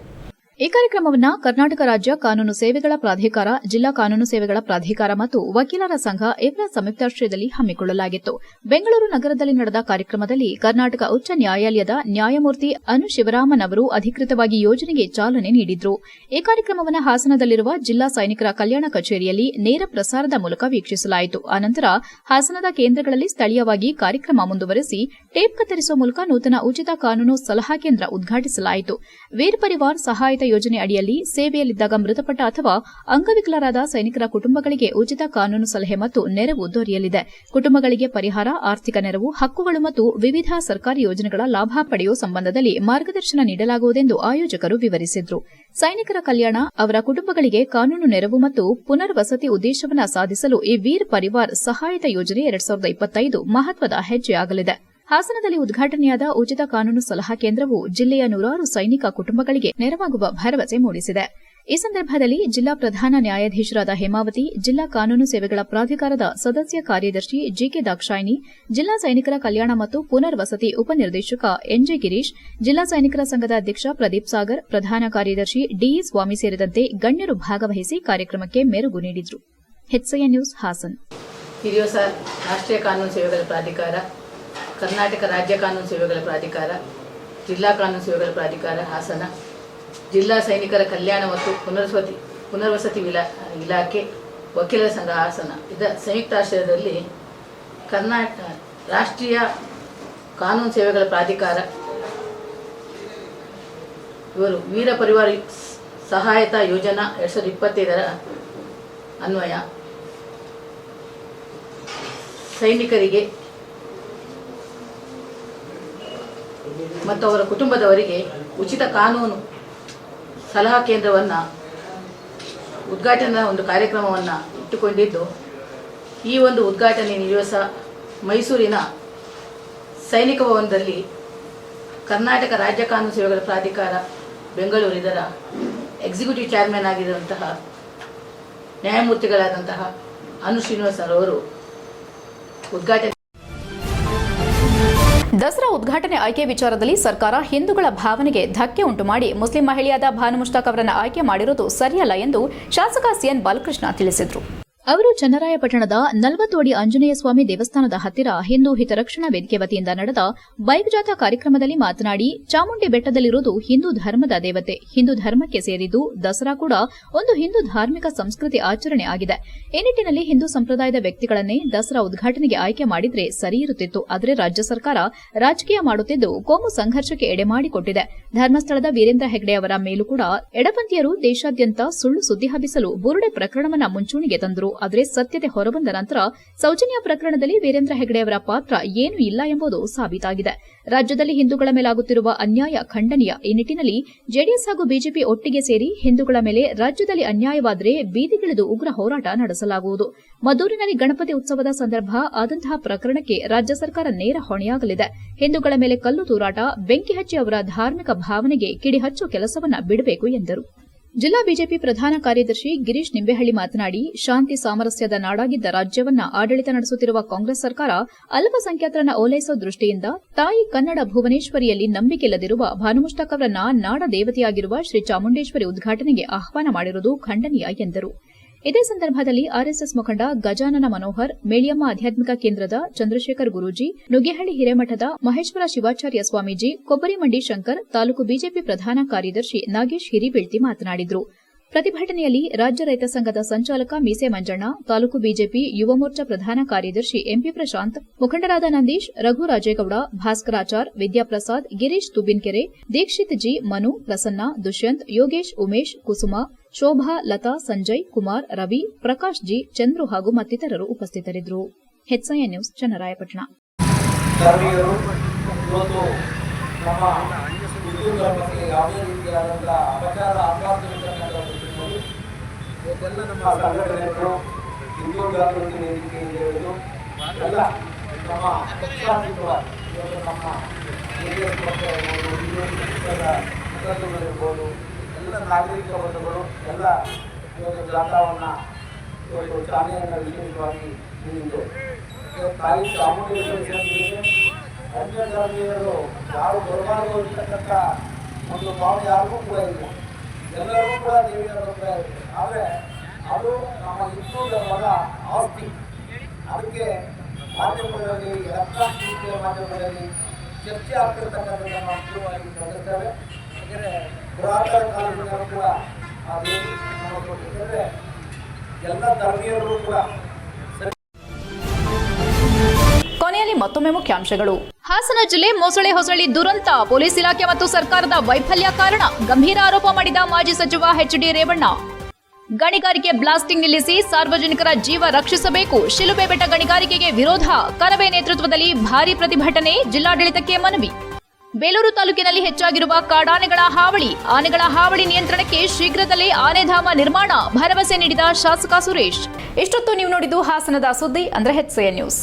ಈ ಕಾರ್ಯಕ್ರಮವನ್ನು ಕರ್ನಾಟಕ ರಾಜ್ಯ ಕಾನೂನು ಸೇವೆಗಳ ಪ್ರಾಧಿಕಾರ, ಜಿಲ್ಲಾ ಕಾನೂನು ಸೇವೆಗಳ ಪ್ರಾಧಿಕಾರ ಮತ್ತು ವಕೀಲರ ಸಂಘ ಇವರ ಸಂಯುಕ್ತಾಶ್ರಯದಲ್ಲಿ ಹಮ್ಮಿಕೊಳ್ಳಲಾಗಿತ್ತು. ಬೆಂಗಳೂರು ನಗರದಲ್ಲಿ ನಡೆದ ಕಾರ್ಯಕ್ರಮದಲ್ಲಿ ಕರ್ನಾಟಕ ಉಚ್ಚ ನ್ಯಾಯಾಲಯದ ನ್ಯಾಯಮೂರ್ತಿ ಅನು ಶಿವರಾಮನ್ ಅವರು ಅಧಿಕೃತವಾಗಿ ಯೋಜನೆಗೆ ಚಾಲನೆ ನೀಡಿದ್ರು. ಈ ಕಾರ್ಯಕ್ರಮವನ್ನು ಹಾಸನದಲ್ಲಿರುವ ಜಿಲ್ಲಾ ಸೈನಿಕರ ಕಲ್ಯಾಣ ಕಚೇರಿಯಲ್ಲಿ ನೇರ ಪ್ರಸಾರದ ಮೂಲಕ ವೀಕ್ಷಿಸಲಾಯಿತು. ಅನಂತರ ಹಾಸನದ ಕೇಂದ್ರಗಳಲ್ಲಿ ಸ್ಥಳೀಯವಾಗಿ ಕಾರ್ಯಕ್ರಮ ಮುಂದುವರೆಸಿ ಟೇಪ್ ಕತ್ತರಿಸುವ ಮೂಲಕ ನೂತನ ಉಚಿತ ಕಾನೂನು ಸಲಹಾ ಕೇಂದ್ರ ಉದ್ಘಾಟಿಸಲಾಯಿತು. ವೀರ್ ಪರಿವಾರ್ ಸಹಾಯತ ಯೋಜನೆ ಅಡಿಯಲ್ಲಿ ಸೇವೆಯಲ್ಲಿದ್ದಾಗ ಮೃತಪಟ್ಟ ಅಥವಾ ಅಂಗವಿಕಲರಾದ ಸೈನಿಕರ ಕುಟುಂಬಗಳಿಗೆ ಉಚಿತ ಕಾನೂನು ಸಲಹೆ ಮತ್ತು ನೆರವು ದೊರೆಯಲಿದೆ. ಕುಟುಂಬಗಳಿಗೆ ಪರಿಹಾರ, ಆರ್ಥಿಕ ನೆರವು, ಹಕ್ಕುಗಳು ಮತ್ತು ವಿವಿಧ ಸರ್ಕಾರಿ ಯೋಜನೆಗಳ ಲಾಭ ಪಡೆಯುವ ಸಂಬಂಧದಲ್ಲಿ ಮಾರ್ಗದರ್ಶನ ನೀಡಲಾಗುವುದೆಂದು ಆಯೋಜಕರು ವಿವರಿಸಿದ್ರು. ಸೈನಿಕರ ಕಲ್ಯಾಣ, ಅವರ ಕುಟುಂಬಗಳಿಗೆ ಕಾನೂನು ನೆರವು ಮತ್ತು ಪುನರ್ವಸತಿ ಉದ್ದೇಶವನ್ನು ಸಾಧಿಸಲು ಈ ವೀರ್ ಪರಿವಾರ್ ಸಹಾಯತ ಯೋಜನೆ ಎರಡ್ ಸಾವಿರದ ಇಪ್ಪತ್ತೈದು ಮಹತ್ವದ ಹೆಜ್ಜೆಯಾಗಲಿದೆ. ಹಾಸನದಲ್ಲಿ ಉದ್ಘಾಟನೆಯಾದ ಉಚಿತ ಕಾನೂನು ಸಲಹಾ ಕೇಂದ್ರವು ಜಿಲ್ಲೆಯ ನೂರಾರು ಸೈನಿಕ ಕುಟುಂಬಗಳಿಗೆ ನೆರವಾಗುವ ಭರವಸೆ ಮೂಡಿಸಿದೆ. ಈ ಸಂದರ್ಭದಲ್ಲಿ ಜಿಲ್ಲಾ ಪ್ರಧಾನ ನ್ಯಾಯಾಧೀಶರಾದ ಹೇಮಾವತಿ, ಜಿಲ್ಲಾ ಕಾನೂನು ಸೇವೆಗಳ ಪ್ರಾಧಿಕಾರದ ಸದಸ್ಯ ಕಾರ್ಯದರ್ಶಿ ಜಿಕೆ ದಾಕ್ಷಾಯಿನಿ ಜಿಲ್ಲಾ ಸೈನಿಕರ ಕಲ್ಯಾಣ ಮತ್ತು ಪುನರ್ವಸತಿ ಉಪನಿರ್ದೇಶಕ ಎನ್ಜೆ ಗಿರೀಶ್, ಜಿಲ್ಲಾ ಸೈನಿಕರ ಸಂಘದ ಅಧ್ಯಕ್ಷ ಪ್ರದೀಪ್ ಸಾಗರ್, ಪ್ರಧಾನ ಕಾರ್ಯದರ್ಶಿ ಡಿಇ ಸ್ವಾಮಿ ಸೇರಿದಂತೆ ಗಣ್ಯರು ಭಾಗವಹಿಸಿ ಕಾರ್ಯಕ್ರಮಕ್ಕೆ ಮೆರುಗು ನೀಡಿದರು. ರಾಷ್ಟ್ರೀಯ ಕಾನೂನು ಸೇವೆಗಳ ಪ್ರಾಧಿಕಾರ ಕರ್ನಾಟಕ ರಾಜ್ಯ ಕಾನೂನು ಸೇವೆಗಳ ಪ್ರಾಧಿಕಾರ, ಜಿಲ್ಲಾ ಕಾನೂನು ಸೇವೆಗಳ ಪ್ರಾಧಿಕಾರ, ಹಾಸನ, ಜಿಲ್ಲಾ ಸೈನಿಕರ ಕಲ್ಯಾಣ ಮತ್ತು ಪುನರ್ವಸತಿ ಪುನರ್ವಸತಿ ವಿಲಾ ಇಲಾಖೆ ವಕೀಲರ ಸಂಘ ಹಾಸನ. ಇದರ ಸಂಯುಕ್ತಾಶ್ರಯದಲ್ಲಿ ಕರ್ನಾಟಕ ರಾಷ್ಟ್ರೀಯ ಕಾನೂನು ಸೇವೆಗಳ ಪ್ರಾಧಿಕಾರ, ಇವರು ವೀರ ಪರಿವಾರ ಸಹಾಯತಾ ಯೋಜನಾ ಎರಡು ಸಾವಿರದ ಇಪ್ಪತ್ತೈದರ ಅನ್ವಯ. ಸೈನಿಕರಿಗೆ ಮತ್ತು ಅವರ ಕುಟುಂಬದವರಿಗೆ ಉಚಿತ ಕಾನೂನು ಸಲಹಾ ಕೇಂದ್ರವನ್ನು ಉದ್ಘಾಟನಾ ಒಂದು ಕಾರ್ಯಕ್ರಮವನ್ನು ಇಟ್ಟುಕೊಂಡಿದ್ದು, ಈ ಒಂದು ಉದ್ಘಾಟನೆ ದಿವಸ ಮೈಸೂರಿನ ಸೈನಿಕ ಭವನದಲ್ಲಿ ಕರ್ನಾಟಕ ರಾಜ್ಯ ಕಾನೂನು ಸೇವೆಗಳ ಪ್ರಾಧಿಕಾರ ಬೆಂಗಳೂರು ಇದರ ಎಕ್ಸಿಕ್ಯೂಟಿವ್ ಚೇರ್ಮನ್ ಆಗಿರುವಂತಹ ನ್ಯಾಯಮೂರ್ತಿಗಳಾದಂತಹ ಅನು ಶ್ರೀನಿವಾಸನ್ ಅವರು ಉದ್ಘಾಟನೆ ದಸರಾ ಉದ್ಘಾಟನೆ ಆಯ್ಕೆ ವಿಚಾರದಲ್ಲಿ ಸರ್ಕಾರ ಹಿಂದೂಗಳ ಭಾವನೆಗೆ ಧಕ್ಕೆ ಉಂಟು ಮಾಡಿ ಮುಸ್ಲಿಂ ಮಹಿಳೆಯಾದ ಭಾನು ಮುಷ್ತಾಕ್ ಅವರನ್ನು ಆಯ್ಕೆ ಮಾಡಿರುವುದು ಸರಿಯಲ್ಲ ಎಂದು ಶಾಸಕ ಸಿಎನ್ ಬಾಲಕೃಷ್ಣ ತಿಳಿಸಿದರು. ಅವರು ಚನ್ನರಾಯಪಟ್ಟಣದ ನಲವತ್ತು ಅಡಿ ಆಂಜನೇಯ ಸ್ವಾಮಿ ದೇವಸ್ಥಾನದ ಹತ್ತಿರ ಹಿಂದೂ ಹಿತರಕ್ಷಣಾ ವೇದಿಕೆ ವತಿಯಿಂದ ನಡೆದ ಬೈಕ್ ಜಾಥಾ ಕಾರ್ಯಕ್ರಮದಲ್ಲಿ ಮಾತನಾಡಿ, ಚಾಮುಂಡಿ ಬೆಟ್ಟದಲ್ಲಿರುವುದು ಹಿಂದೂ ಧರ್ಮದ ದೇವತೆ. ಹಿಂದೂ ಧರ್ಮಕ್ಕೆ ಸೇರಿದ್ದು ದಸರಾ ಕೂಡ ಒಂದು ಹಿಂದೂ ಧಾರ್ಮಿಕ ಸಂಸ್ಕೃತಿ ಆಚರಣೆ ಆಗಿದೆ. ಈ ನಿಟ್ಟಿನಲ್ಲಿ ಹಿಂದೂ ಸಂಪ್ರದಾಯದ ವ್ಯಕ್ತಿಗಳನ್ನೇ ದಸರಾ ಉದ್ಘಾಟನೆಗೆ ಆಯ್ಕೆ ಮಾಡಿದ್ರೆ ಸರಿ ಇರುತ್ತಿತ್ತು. ಆದರೆ ರಾಜ್ಯ ಸರ್ಕಾರ ರಾಜಕೀಯ ಮಾಡುತ್ತಿದ್ದು ಕೋಮು ಸಂಘರ್ಷಕ್ಕೆ ಎಡೆ ಮಾಡಿಕೊಟ್ಟಿದೆ. ಧರ್ಮಸ್ಥಳದ ವೀರೇಂದ್ರ ಹೆಗ್ಡೆ ಅವರ ಮೇಲೂ ಕೂಡ ಎಡಪಂಥೀಯರು ದೇಶಾದ್ಯಂತ ಸುಳ್ಳು ಸುದ್ದಿ ಹಬ್ಬಿಸಲು ಬುರುಡೆ ಪ್ರಕರಣವನ್ನ ಮುಂಚೂಣಿಗೆ ತಂದರು. ಆದರೆ ಸತ್ಯತೆ ಹೊರಬಂದ ನಂತರ ಸೌಜನ್ಯ ಪ್ರಕರಣದಲ್ಲಿ ವೀರೇಂದ್ರ ಹೆಗಡೆ ಅವರ ಪಾತ್ರ ಏನೂ ಇಲ್ಲ ಎಂಬುದು ಸಾಬೀತಾಗಿದೆ. ರಾಜ್ಯದಲ್ಲಿ ಹಿಂದೂಗಳ ಮೇಲಾಗುತ್ತಿರುವ ಅನ್ಯಾಯ ಖಂಡನೀಯ ಈ ನಿಟ್ಟಿನಲ್ಲಿ ಜೆಡಿಎಸ್ ಹಾಗೂ ಬಿಜೆಪಿ ಒಟ್ಟಿಗೆ ಸೇರಿ ಹಿಂದೂಗಳ ಮೇಲೆ ರಾಜ್ಯದಲ್ಲಿ ಅನ್ಯಾಯವಾದರೆ ಬೀದಿಗಿಳಿದು ಉಗ್ರ ಹೋರಾಟ ನಡೆಸಲಾಗುವುದು. ಮದ್ದೂರಿನಲ್ಲಿ ಗಣಪತಿ ಉತ್ಸವದ ಸಂದರ್ಭ ಆದಂತಹ ಪ್ರಕರಣಕ್ಕೆ ರಾಜ್ಯ ಸರ್ಕಾರ ನೇರ ಹೊಣೆಯಾಗಲಿದೆ. ಹಿಂದೂಗಳ ಮೇಲೆ ಕಲ್ಲು ತೂರಾಟ, ಬೆಂಕಿ ಹಚ್ಚಿ ಅವರ ಧಾರ್ಮಿಕ ಭಾವನೆಗೆ ಕಿಡಿಹಚ್ಚುವ ಕೆಲಸವನ್ನು ಕೆಲಸವನ್ನ ಬಿಡಬೇಕು ಎಂದರು. ಜಿಲ್ಲಾ ಬಿಜೆಪಿ ಪ್ರಧಾನ ಕಾರ್ಯದರ್ಶಿ ಗಿರೀಶ್ ನಿಂಬೆಹಳ್ಳಿ ಮಾತನಾಡಿ, ಶಾಂತಿ ಸಾಮರಸ್ಯದ ನಾಡಾಗಿದ್ದ ರಾಜ್ಯವನ್ನ ಆಡಳಿತ ನಡೆಸುತ್ತಿರುವ ಕಾಂಗ್ರೆಸ್ ಸರ್ಕಾರ ಅಲ್ಪಸಂಖ್ಯಾತರನ್ನ ಓಲೈಸುವ ದೃಷ್ಟಿಯಿಂದ ತಾಯಿ ಕನ್ನಡ ಭುವನೇಶ್ವರಿಯಲ್ಲಿ ನಂಬಿಕೆಯಿಲ್ಲದಿರುವ ಭಾನುಮುಷ್ಟಕ್ ಅವರನ್ನ ನಾಡ ದೇವತೆಯಾಗಿರುವ ಶ್ರೀ ಚಾಮುಂಡೇಶ್ವರಿ ಉದ್ಘಾಟನೆಗೆ ಆಹ್ವಾನ ಮಾಡಿರುವುದು ಖಂಡನೀಯ ಎಂದರು. ಇದೇ ಸಂದರ್ಭದಲ್ಲಿ ಆರ್ಎಸ್ಎಸ್ ಮುಖಂಡ ಗಜಾನನ ಮನೋಹರ್ ಮೇಳಿಯಮ್ಮ ಆಧ್ಯಾತ್ಮಿಕ ಕೇಂದ್ರದ ಚಂದ್ರಶೇಖರ್ ಗುರೂಜಿ ನುಗೇಹಳ್ಳಿ ಹಿರೇಮಠದ ಮಹೇಶ್ವರ ಶಿವಾಚಾರ್ಯ ಸ್ವಾಮೀಜಿ ಕೊಬ್ಬರಿಮಂಡಿ ಶಂಕರ್, ತಾಲೂಕು ಬಿಜೆಪಿ ಪ್ರಧಾನ ಕಾರ್ಯದರ್ಶಿ ನಾಗೇಶ್ ಹಿರಿಬೀಳ್ತಿ ಮಾತನಾಡಿದರು. ಪ್ರತಿಭಟನೆಯಲ್ಲಿ ರಾಜ್ಯ ರೈತ ಸಂಘದ ಸಂಚಾಲಕ ಮೀಸೆ ಮಂಜಣ್ಣ, ತಾಲೂಕು ಬಿಜೆಪಿ ಯುವ ಮೋರ್ಚಾ ಪ್ರಧಾನ ಕಾರ್ಯದರ್ಶಿ ಎಂಪಿ ಪ್ರಶಾಂತ್, ಮುಖಂಡರಾದ ನಂದೀಶ್, ರಘು ರಾಜೇಗೌಡ ಭಾಸ್ಕರಾಚಾರ್ ವಿದ್ಯಾಪ್ರಸಾದ್, ಗಿರೀಶ್ ತುಬಿನ್ಕೆರೆ, ದೀಕ್ಷಿತ್ ಜಿ, ಮನು, ಪ್ರಸನ್ನ, ದುಷ್ಯಂತ್, ಯೋಗೇಶ್, ಉಮೇಶ್, ಕುಸುಮ, ಶೋಭಾ, ಲತಾ, ಸಂಜಯ್, ಕುಮಾರ್, ರವಿ, ಪ್ರಕಾಶ್ ಜಿ, ಚಂದ್ರು ಹಾಗೂ ಮತ್ತಿತರರು ಉಪಸ್ಥಿತರಿದ್ದರು. ನ್ಯೂಸ್, ಚನ್ನರಾಯಪಟ್ಟಣ. ನಮ್ಮ ಯಾವುದೇ ರೀತಿಯಾದಂತಹ ಅಪಚಾರ ದೃಷ್ಟಿಯಲ್ಲಿ ಇವತ್ತೆಲ್ಲ ನಮ್ಮ ಸಂಘಟನೆಗಳು ಹಿಂದೂ ಜಾಗೃತಿ ವೇದಿಕೆ ಹೇಳೋದು ಎಲ್ಲ ನಮ್ಮ ಪಕ್ಷಾತೀತವಾಗಿ ಇವತ್ತು ನಮ್ಮ ಬಿ ಜೆ ಪಕ್ಷದ ಎಲ್ಲ ನಾಗರಿಕ ವರ್ಗಗಳು, ಎಲ್ಲ ಇವತ್ತು ಜಾಥಾವನ್ನು ಇವತ್ತು ಚಾನೆಯನ್ನು ವಿಶೇಷವಾಗಿ ಇವತ್ತು ತಾಯಿ ಚಾಮುಂಡೇಶ್ವರಿ ಯಾರು ಬರಬಾರದು ಅಂತಕ್ಕಂಥ ಒಂದು ಭಾವನೆ ಯಾರಿಗೂ ಕೂಡ ಇಲ್ಲ. ಎಲ್ಲರಿಗೂ ಕೂಡ ದೇವಿಯ ಅಭಿಪ್ರಾಯ ಆದರೆ ಅದು ನಮ್ಮ ಹಿಂದೂ ಧರ್ಮದ ಆಸ್ತಿ. ಅದಕ್ಕೆ ಮಾಧ್ಯಮಗಳಲ್ಲಿ ಎಲೆಕ್ಟ್ರಾನಿಕ್ ಮಾಧ್ಯಮಗಳಲ್ಲಿ ಚರ್ಚೆ ಆಗ್ತಿರ್ತಕ್ಕಂಥದ್ದನ್ನು ನಾವು ಮುಖ್ಯವಾಗಿ ಗಮನಿಸ್ತೇವೆ. ಯಾಕೆಂದರೆ ಪುರಾತನ ಕಾಲದಿಂದ ಕೂಡ ಆ ದೇವಿ ಕೊಟ್ಟಿದ್ದಾರೆ ಎಲ್ಲ ಧರ್ಮೀಯರು ಕೂಡ ಕೊನೆಯಲ್ಲಿ ಮತ್ತೊಮ್ಮೆ ಮುಖ್ಯಾಂಶಗಳು. ಹಾಸನ ಜಿಲ್ಲೆ ಮೊಸಳೆ ಹೊಸಳಿ ದುರಂತ. ಪೊಲೀಸ್ ಇಲಾಖೆ ಮತ್ತು ಸರ್ಕಾರದ ವೈಫಲ್ಯ ಕಾರಣ ಗಂಭೀರ ಆರೋಪ ಮಾಡಿದ ಮಾಜಿ ಸಚಿವ ಎಚ್ ಡಿ ರೇವಣ್ಣ. ಗಣಿಗಾರಿಕೆ ಬ್ಲಾಸ್ಟಿಂಗ್ ನಿಲ್ಲಿಸಿ ಸಾರ್ವಜನಿಕರ ಜೀವ ರಕ್ಷಿಸಬೇಕು. ಶಿಲುಬೆ ಬೆಟ್ಟ ಗಣಿಗಾರಿಕೆಗೆ ವಿರೋಧ. ಕರವೇ ನೇತೃತ್ವದಲ್ಲಿ ಭಾರೀ ಪ್ರತಿಭಟನೆ. ಜಿಲ್ಲಾಡಳಿತಕ್ಕೆ ಮನವಿ. ಬೇಲೂರು ತಾಲೂಕಿನಲ್ಲಿ ಹೆಚ್ಚಾಗಿರುವ ಕಾಡಾನೆಗಳ ಹಾವಳಿ. ಆನೆಗಳ ಹಾವಳಿ ನಿಯಂತ್ರಣಕ್ಕೆ ಶೀಘ್ರದಲ್ಲೇ ಆನೆಧಾಮ ನಿರ್ಮಾಣ. ಭರವಸೆ ನೀಡಿದ ಶಾಸಕ ಸುರೇಶ್. ಇಷ್ಟೊತ್ತು ನೀವು ನೋಡಿದ್ದು ಹಾಸನದ ಸುದ್ದಿ ಅಂದ್ರೆ ಹೆಚ್ಸೆಯ ನ್ಯೂಸ್.